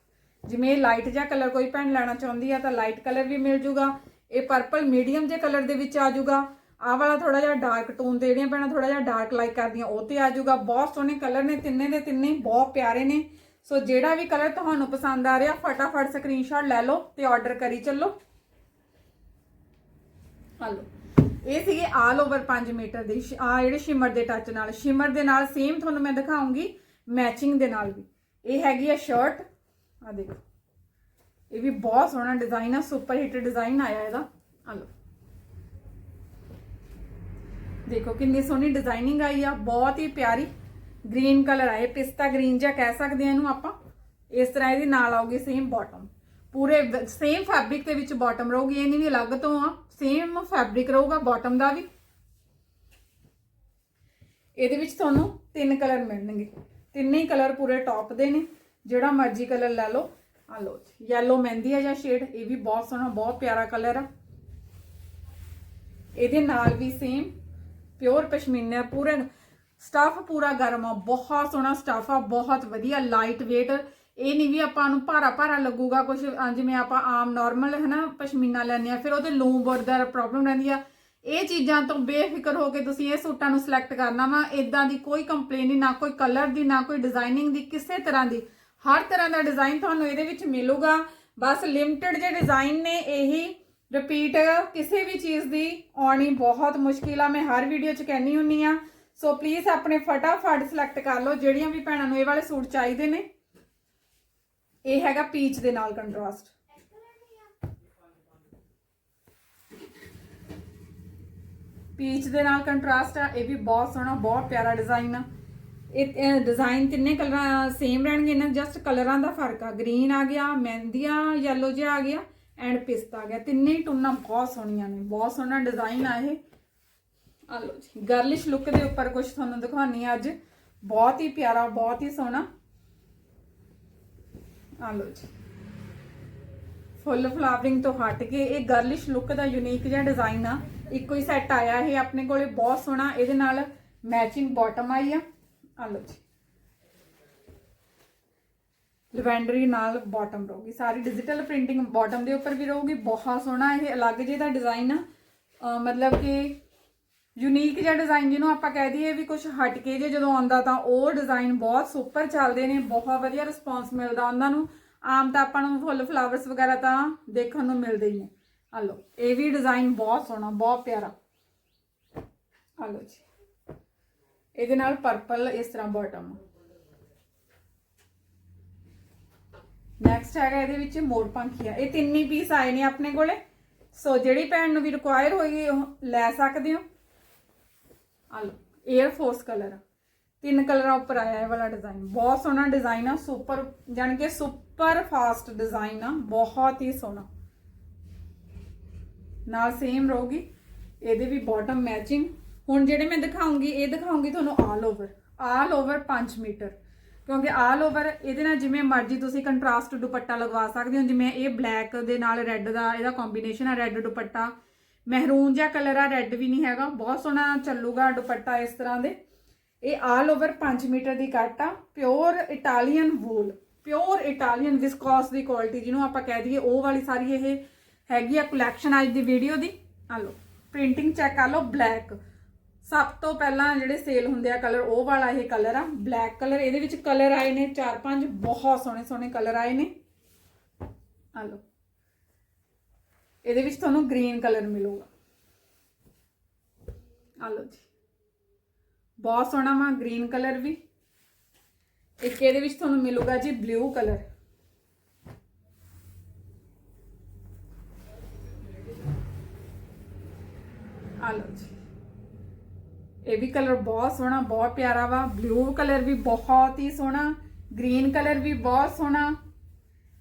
ਜਿਵੇਂ ਇਹ ਲਾਈਟ ਜਿਹਾ ਕਲਰ ਕੋਈ ਭੈਣ ਲੈਣਾ ਚਾਹੁੰਦੀ ਆ ਤਾਂ ਲਾਈਟ ਕਲਰ ਵੀ ਮਿਲ ਜੂਗਾ। ਇਹ ਪਰਪਲ ਮੀਡੀਅਮ ਜੇ ਕਲਰ ਦੇ ਵਿੱਚ ਆ ਜੂਗਾ। ਆਹ ਵਾਲਾ ਥੋੜਾ ਜਿਹਾ ਡਾਰਕ ਟੋਨ ਤੇ ਜਿਹੜੀਆਂ ਭੈਣਾਂ ਥੋੜਾ ਜਿਹਾ ਡਾਰਕ ਲਾਈਕ ਕਰਦੀਆਂ, ਉਹ ਤੇ ਆ ਜੂਗਾ। ਬਹੁਤ ਸੋਹਣੇ ਕਲਰ ਨੇ, ਤਿੰਨੇ ਦੇ ਤਿੰਨੇ ਬਹੁਤ ਪਿਆਰੇ ਨੇ। ਸੋ ਜਿਹੜਾ ਵੀ ਕਲਰ ਤੁਹਾਨੂੰ ਪਸੰਦ ਆ ਰਿਹਾ ਫਟਾਫਟ ਸਕਰੀਨਸ਼ਾਟ ਲੈ ਲਓ ਤੇ ਆਰਡਰ ਕਰੀ ਚੱਲੋ। ਹਲੋ। ਇਹ ਸੀਗੇ ਆਲ ਓਵਰ 5 ਮੀਟਰ ਦੇ ਆ ਜਿਹੜੇ ਸ਼ਿਮਰ ਦੇ ਟੱਚ ਨਾਲ। ਸ਼ਿਮਰ ਦੇ ਨਾਲ ਸੇਮ ਤੁਹਾਨੂੰ ਮੈਂ ਦਿਖਾਉਂਗੀ ਮੈਚਿੰਗ ਦੇ ਨਾਲ ਵੀ। ਇਹ ਹੈਗੀ ਆ ਸ਼ਰਟ ਆ ਦੇਖੋ। ਇਹ ਵੀ ਬਹੁਤ ਸੋਹਣਾ ਡਿਜ਼ਾਈਨ ਆ ਸੁਪਰ ਹਿੱਟ ਡਿਜ਼ਾਈਨ ਆਇਆ ਇਹਦਾ। ਆ ਲਓ ਦੇਖੋ ਕਿੰਨੀ ਸੋਹਣੀ ਡਿਜ਼ਾਈਨਿੰਗ ਆਈ ਆ ਬਹੁਤ ਹੀ ਪਿਆਰੀ। ਗ੍ਰੀਨ ਕਲਰ ਆ, ਇਹ ਪਿਸਤਾ ਗ੍ਰੀਨ ਜਾਂ ਕਹਿ ਸਕਦੇ ਆ ਇਹਨੂੰ ਆਪਾਂ। ਇਸ ਤਰ੍ਹਾਂ ਇਹਦੀ ਨਾਲ ਆਊਗੀ ਸੇਮ ਬਾਟਮ ਪੂਰੇ ਸੇਮ ਫੈਬਰਿਕ ਦੇ ਵਿੱਚ ਬਾਟਮ ਰਹੂਗੀ, ਇਹ ਨਹੀਂ ਵੀ ਅਲੱਗ ਤੋਂ ਆ ਸੇਮ ਫੈਬਰਿਕ ਰਹੂਗਾ ਬਾਟਮ ਦਾ ਵੀ। ਇਹਦੇ ਵਿੱਚ ਤੁਹਾਨੂੰ ਤਿੰਨ ਕਲਰ ਮਿਲਣਗੇ। ਤਿੰਨੇ ਹੀ ਕਲਰ ਪੂਰੇ ਟੌਪ ਦੇ ਨੇ। ਜਿਹੜਾ ਮਰਜ਼ੀ ਕਲਰ ਲੈ ਲਓ। ਆ ਲਓ ਯੈਲੋ ਮਹਿੰਦੀ ਆ ਜਾਂ ਸ਼ੇਡ ਇਹ ਵੀ ਬਹੁਤ ਸੋਹਣਾ, ਬਹੁਤ ਪਿਆਰਾ ਕਲਰ ਆ। ਇਹਦੇ ਨਾਲ ਵੀ ਸੇਮ ਪਿਓਰ ਪਸ਼ਮੀਨਾ ਪੂਰੇ ਸਟਫ ਪੂਰਾ ਗਰਮ ਆ, ਬਹੁਤ ਸੋਹਣਾ ਸਟਫ ਆ, ਬਹੁਤ ਵਧੀਆ ਲਾਈਟ weight ਇਹ ਨਹੀਂ ਵੀ ਆਪਾਂ ਨੂੰ ਭਾਰਾ ਭਾਰਾ ਲੱਗੂਗਾ ਕੁਝ ਜਿਵੇਂ ਆਪਾਂ ਆਮ ਨਾਰਮਲ ਹੈ ਨਾ ਪਸ਼ਮੀਨਾ ਲੈਂਦੇ ਆ, ਫਿਰ ਉਹਦੇ ਲੂਮ ਦਾ ਪ੍ਰੋਬਲਮ ਰਹਿੰਦੀ ਆ। ਇਹ ਚੀਜ਼ਾਂ ਤੋਂ ਬੇਫਿਕਰ ਹੋ ਕੇ ਤੁਸੀਂ ਇਹ ਸੂਟਾਂ ਨੂੰ ਸਿਲੈਕਟ ਕਰਨਾ ਵਾ ਇਦਾਂ ਦੀ ਕੋਈ ਕੰਪਲੇਨ ਨਹੀਂ ਨਾ ਕੋਈ ਕਲਰ ਦੀ, ਨਾ ਕੋਈ ਡਿਜ਼ਾਈਨਿੰਗ ਦੀ, ਕਿਸੇ ਤਰ੍ਹਾਂ ਦੀ। ਹਰ ਤਰ੍ਹਾਂ ਦਾ ਡਿਜ਼ਾਈਨ ਤੁਹਾਨੂੰ ਇਹਦੇ ਵਿੱਚ ਮਿਲੂਗਾ। ਬਸ ਲਿਮਟਿਡ ਜੇ ਡਿਜ਼ਾਈਨ ਨੇ, ਇਹੀ ਰਿਪੀਟ ਕਿਸੇ ਵੀ ਚੀਜ਼ ਦੀ ਆਉਣੀ ਬਹੁਤ ਮੁਸ਼ਕਿਲ ਆ। ਮੈਂ ਹਰ ਵੀਡੀਓ 'ਚ ਕਹਿੰਨੀ ਹੁੰਨੀ ਆ ਸੋ ਪਲੀਜ਼ ਆਪਣੇ ਫਟਾਫਟ ਸਿਲੈਕਟ ਕਰ ਲਓ ਜਿਹੜੀਆਂ ਵੀ ਭੈਣਾਂ ਨੂੰ ਇਹ ਵਾਲੇ ਸੂਟ ਚਾਹੀਦੇ ਨੇ। ਇਹ ਹੈਗਾ ਪੀਚ ਦੇ ਨਾਲ ਕੰਟਰਾਸਟ ਪੀਚ ਦੇ ਨਾਲ ਕੰਟਰਾਸਟ ਆ, ਇਹ ਵੀ ਬਹੁਤ ਸੋਹਣਾ, ਬਹੁਤ ਪਿਆਰਾ ਡਿਜ਼ਾਈਨ ਆ। ਇਹ ਡਿਜ਼ਾਈਨ ਤਿੰਨੇ ਕਲਰਾਂ ਸੇਮ ਰਹਿਣਗੇ ਨਾ ਜਸਟ ਕਲਰਾਂ ਦਾ ਫ਼ਰਕ ਆ। ਗ੍ਰੀਨ ਆ ਗਿਆ ਮਹਿੰਦੀਆ ਯੈਲੋ ਜਿਹਾ ਆ ਗਿਆ ਐਂਡ ਪਿਸਤਾ ਆ ਗਿਆ। ਤਿੰਨੇ ਹੀ ਟੁੰਨਾਂ ਬਹੁਤ ਸੋਹਣੀਆਂ ਨੇ, ਬਹੁਤ ਸੋਹਣਾ ਡਿਜ਼ਾਈਨ ਆ ਇਹ। ਆ ਲਓ ਜੀ ਗਰਲਿਸ਼ ਲੁੱਕ ਦੇ ਉੱਪਰ ਕੁਝ ਤੁਹਾਨੂੰ ਦਿਖਾਉਣੀ ਆ ਅੱਜ। ਬਹੁਤ ਹੀ ਪਿਆਰਾ, ਬਹੁਤ ਹੀ ਸੋਹਣਾ। ਆ ਲਓ ਜੀ। ਫੁੱਲ ਫਲਾਵਰਿੰਗ ਤੋਂ ਹਟ ਕੇ ਇਹ ਗਰਲਿਸ਼ ਲੁੱਕ ਦਾ ਯੂਨੀਕ ਜਿਹਾ ਡਿਜ਼ਾਈਨ ਆ। ਇੱਕੋ ਹੀ ਸੈੱਟ ਆਇਆ ਇਹ ਆਪਣੇ ਕੋਲੇ, ਬਹੁਤ ਸੋਹਣਾ। ਇਹਦੇ ਨਾਲ ਮੈਚਿੰਗ ਬਾਟਮ ਆਈ ਆ। ਆ ਲਓ ਜੀ। ਲਵੈਂਡਰੀ ਨਾਲ ਬਾਟਮ ਰਹੂਗੀ। ਸਾਰੀ ਡਿਜੀਟਲ ਪ੍ਰਿੰਟਿੰਗ ਬਾਟਮ ਦੇ ਉੱਪਰ ਵੀ ਰਹੂਗੀ। ਬਹੁਤ ਸੋਹਣਾ ਇਹ, ਅਲੱਗ ਜਿਹੇ ਦਾ ਡਿਜ਼ਾਈਨ ਆ। ਅਹ ਮਤਲਬ ਕਿ ਯੂਨੀਕ ਜਿਹਾ ਡਿਜ਼ਾਈਨ ਜਿਹਨੂੰ ਆਪਾਂ ਕਹਿ ਦਈਏ ਵੀ ਕੁਝ ਹਟ ਕੇ ਜੇ ਜਦੋਂ ਆਉਂਦਾ ਤਾਂ ਉਹ ਡਿਜ਼ਾਈਨ ਬਹੁਤ ਸੁਪਰ ਚੱਲਦੇ ਨੇ, ਬਹੁਤ ਵਧੀਆ ਰਿਸਪੌਂਸ ਮਿਲਦਾ ਉਹਨਾਂ ਨੂੰ। ਆਮ ਤਾਂ ਆਪਾਂ ਨੂੰ ਫੁੱਲ ਫਲਾਵਰਸ ਵਗੈਰਾ ਤਾਂ ਦੇਖਣ ਨੂੰ ਮਿਲਦੇ ਹੀ ਨੇ। ਆ ਲਓ, ਇਹ ਵੀ ਡਿਜ਼ਾਈਨ ਬਹੁਤ ਸੋਹਣਾ, ਬਹੁਤ ਪਿਆਰਾ। ਆ ਲਓ ਜੀ। ਇਹਦੇ ਨਾਲ ਪਰਪਲ ਇਸ ਤਰ੍ਹਾਂ ਬਾਟਮ ਨੈਕਸਟ ਹੈਗਾ ਇਹਦੇ ਵਿੱਚ ਮੋਰ ਪੰਖੀਆ। ਇਹ ਤਿੰਨ ਹੀ ਪੀਸ ਆਏ ਨੇ ਆਪਣੇ ਕੋਲੇ। ਸੋ ਜਿਹੜੀ ਭੈਣ ਨੂੰ ਵੀ ਰਿਕੁਆਇਰ ਹੋਈ ਉਹ ਲੈ ਸਕਦੇ ਹੋ। ਆ ਲਓ 에ਅਰ ਫੋਰਸ ਕਲਰ ਆ। ਤਿੰਨ ਕਲਰਾਂ ਉੱਪਰ ਆਇਆ ਇਹ ਵਾਲਾ ਡਿਜ਼ਾਈਨ ਬਹੁਤ ਸੋਹਣਾ ਡਿਜ਼ਾਈਨ ਆ ਸੁਪਰ ਜਾਨ ਕਿ ਸੁਪਰ ਫਾਸਟ ਡਿਜ਼ਾਈਨ ਆ, ਬਹੁਤ ਹੀ ਸੋਹਣਾ। ਨਾਲ ਸੇਮ ਰਹੂਗੀ, ਇਹਦੇ ਵੀ ਬਾਟਮ ਮੈਚਿੰਗ ਹੁਣ ਜਿਹੜੇ ਮੈਂ ਦਿਖਾਉਂਗੀ, ਇਹ ਦਿਖਾਉਂਗੀ ਤੁਹਾਨੂੰ all over all over 5 metre. ਕਿਉਂਕਿ ਆਲ ਓਵਰ ਇਹਦੇ ਨਾਲ ਜਿਵੇਂ ਮਰਜ਼ੀ ਤੁਸੀਂ ਕੰਟਰਾਸਟ ਦੁਪੱਟਾ ਲਗਵਾ ਸਕਦੇ ਹੋ, ਜਿਵੇਂ ਇਹ ਬਲੈਕ ਦੇ ਨਾਲ ਰੈੱਡ ਦਾ, ਇਹਦਾ ਕੰਬੀਨੇਸ਼ਨ ਆ ਰੈੱਡ ਦੁਪੱਟਾ। ਮਹਿਰੂਨ ਜਿਹਾ ਕਲਰ ਆ ਰੈੱਡ ਵੀ ਨਹੀਂ ਹੈਗਾ। ਬਹੁਤ ਸੋਹਣਾ ਚੱਲੂਗਾ ਦੁਪੱਟਾ ਇਸ ਤਰ੍ਹਾਂ ਦੇ। ਇਹ ਆਲ ਓਵਰ 5 ਮੀਟਰ ਦੀ ਕੱਟ ਆ। Pure Italian wool pure Italian viscose ਦੀ ਕੁਆਲਿਟੀ ਜਿਹਨੂੰ ਆਪਾਂ ਕਹਿ ਦਈਏ। ਉਹ ਵਾਲੀ ਸਾਰੀ ਇਹ ਹੈਗੀ ਆ ਕਲੈਕਸ਼ਨ ਅੱਜ ਦੀ ਵੀਡੀਓ ਦੀ। ਆ ਲਓ ਪ੍ਰਿੰਟਿੰਗ ਚੈੱਕ ਕਰ ਲਓ ਬਲੈਕ ਸਭ ਤੋਂ ਪਹਿਲਾਂ ਜਿਹੜੇ ਸੇਲ ਹੁੰਦੇ ਆ ਕਲਰ ਉਹ ਵਾਲਾ ਇਹ ਕਲਰ ਆ। ਬਲੈਕ ਕਲਰ ਇਹਦੇ ਵਿੱਚ ਕਲਰ ਆਏ ਨੇ 4-5 ਬਹੁਤ ਸੋਹਣੇ ਸੋਹਣੇ ਕਲਰ ਆਏ ਨੇ। ਆ ਲਓ। ਇਹਦੇ ਵਿੱਚ ਤੁਹਾਨੂੰ ਗ੍ਰੀਨ ਕਲਰ ਮਿਲੂਗਾ। ਆ ਲਓ ਜੀ। ਬਹੁਤ ਸੋਹਣਾ ਵਾ ਗ੍ਰੀਨ ਕਲਰ ਵੀ। ਇੱਕ ਇਹਦੇ ਵਿੱਚ ਤੁਹਾਨੂੰ ਮਿਲੂਗਾ ਜੀ ਬਲੂ ਕਲਰ। ਆ ਲਓ ਜੀ। ਇਹ ਵੀ ਕਲਰ ਬਹੁਤ ਸੋਹਣਾ, ਬਹੁਤ ਪਿਆਰਾ ਵਾ। ਬਲੂ ਕਲਰ ਵੀ ਬਹੁਤ ਹੀ ਸੋਹਣਾ। ਗ੍ਰੀਨ ਕਲਰ ਵੀ ਬਹੁਤ ਸੋਹਣਾ।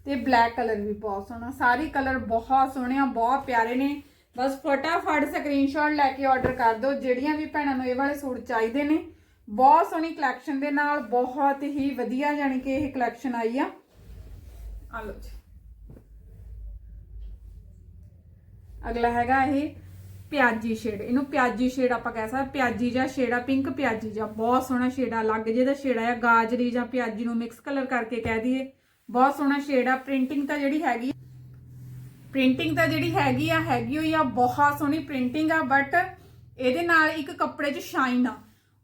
ਤੇ ਬਲੈਕ ਕਲਰ ਵੀ ਬਹੁਤ ਸੋਹਣਾ। ਸਾਰੇ ਕਲਰ ਬਹੁਤ ਸੋਹਣੇ ਆ, ਬਹੁਤ ਪਿਆਰੇ ਨੇ। ਬਸ ਫਟਾਫਟ ਸਕਰੀਨਸ਼ਾਟ ਲੈ ਕੇ ਆਰਡਰ ਕਰ ਦਿਓ। ਜਿਹੜੀਆਂ ਵੀ ਭੈਣਾਂ ਨੂੰ ਇਹ ਵਾਲੇ ਸੂਟ ਚਾਹੀਦੇ ਨੇ, ਬਹੁਤ ਸੋਹਣੀ ਕਲੈਕਸ਼ਨ ਦੇ ਨਾਲ ਬਹੁਤ ਹੀ ਵਧੀਆ ਜਾਨੀ ਕਿ ਇਹ ਕਲੈਕਸ਼ਨ ਆਈ ਆ। ਆ ਲਓ ਜੀ। ਅਗਲਾ ਹੈਗਾ ਇਹ ਪਿਆਜੀ ਸ਼ੇਡ ਇਹਨੂੰ ਪਿਆਜੀ ਸ਼ੇਡ ਆਪਾਂ ਕਹਿ ਸਕਦੇ ਪਿਆਜੀ ਜਾਂ ਸ਼ੇਡਾ ਪਿੰਕ ਪਿਆਜੀ ਜਾਂ ਬਹੁਤ ਸੋਹਣਾ ਸ਼ੇਡਾ ਲੱਗ ਜਿਹਦਾ ਸ਼ੇਡਾ ਆ ਗਾਜਰੀ ਜਾਂ ਪਿਆਜੀ ਨੂੰ ਮਿਕਸ ਕਲਰ ਕਰਕੇ ਕਹਿ ਦਈਏ। ਬਹੁਤ ਸੋਹਣਾ ਸ਼ੇਡ ਆ। ਪ੍ਰਿੰਟਿੰਗ ਤਾਂ ਜਿਹੜੀ ਹੈਗੀ ਪ੍ਰਿੰਟਿੰਗ ਤਾਂ ਜਿਹੜੀ ਹੈਗੀ ਆ, ਹੈਗੀ ਹੋਈ ਆ, ਬਹੁਤ ਸੋਹਣੀ ਪ੍ਰਿੰਟਿੰਗ ਆ ਬਟ ਇਹਦੇ ਨਾਲ ਇੱਕ ਕੱਪੜੇ 'ਚ ਸ਼ਾਈਨ ਆ।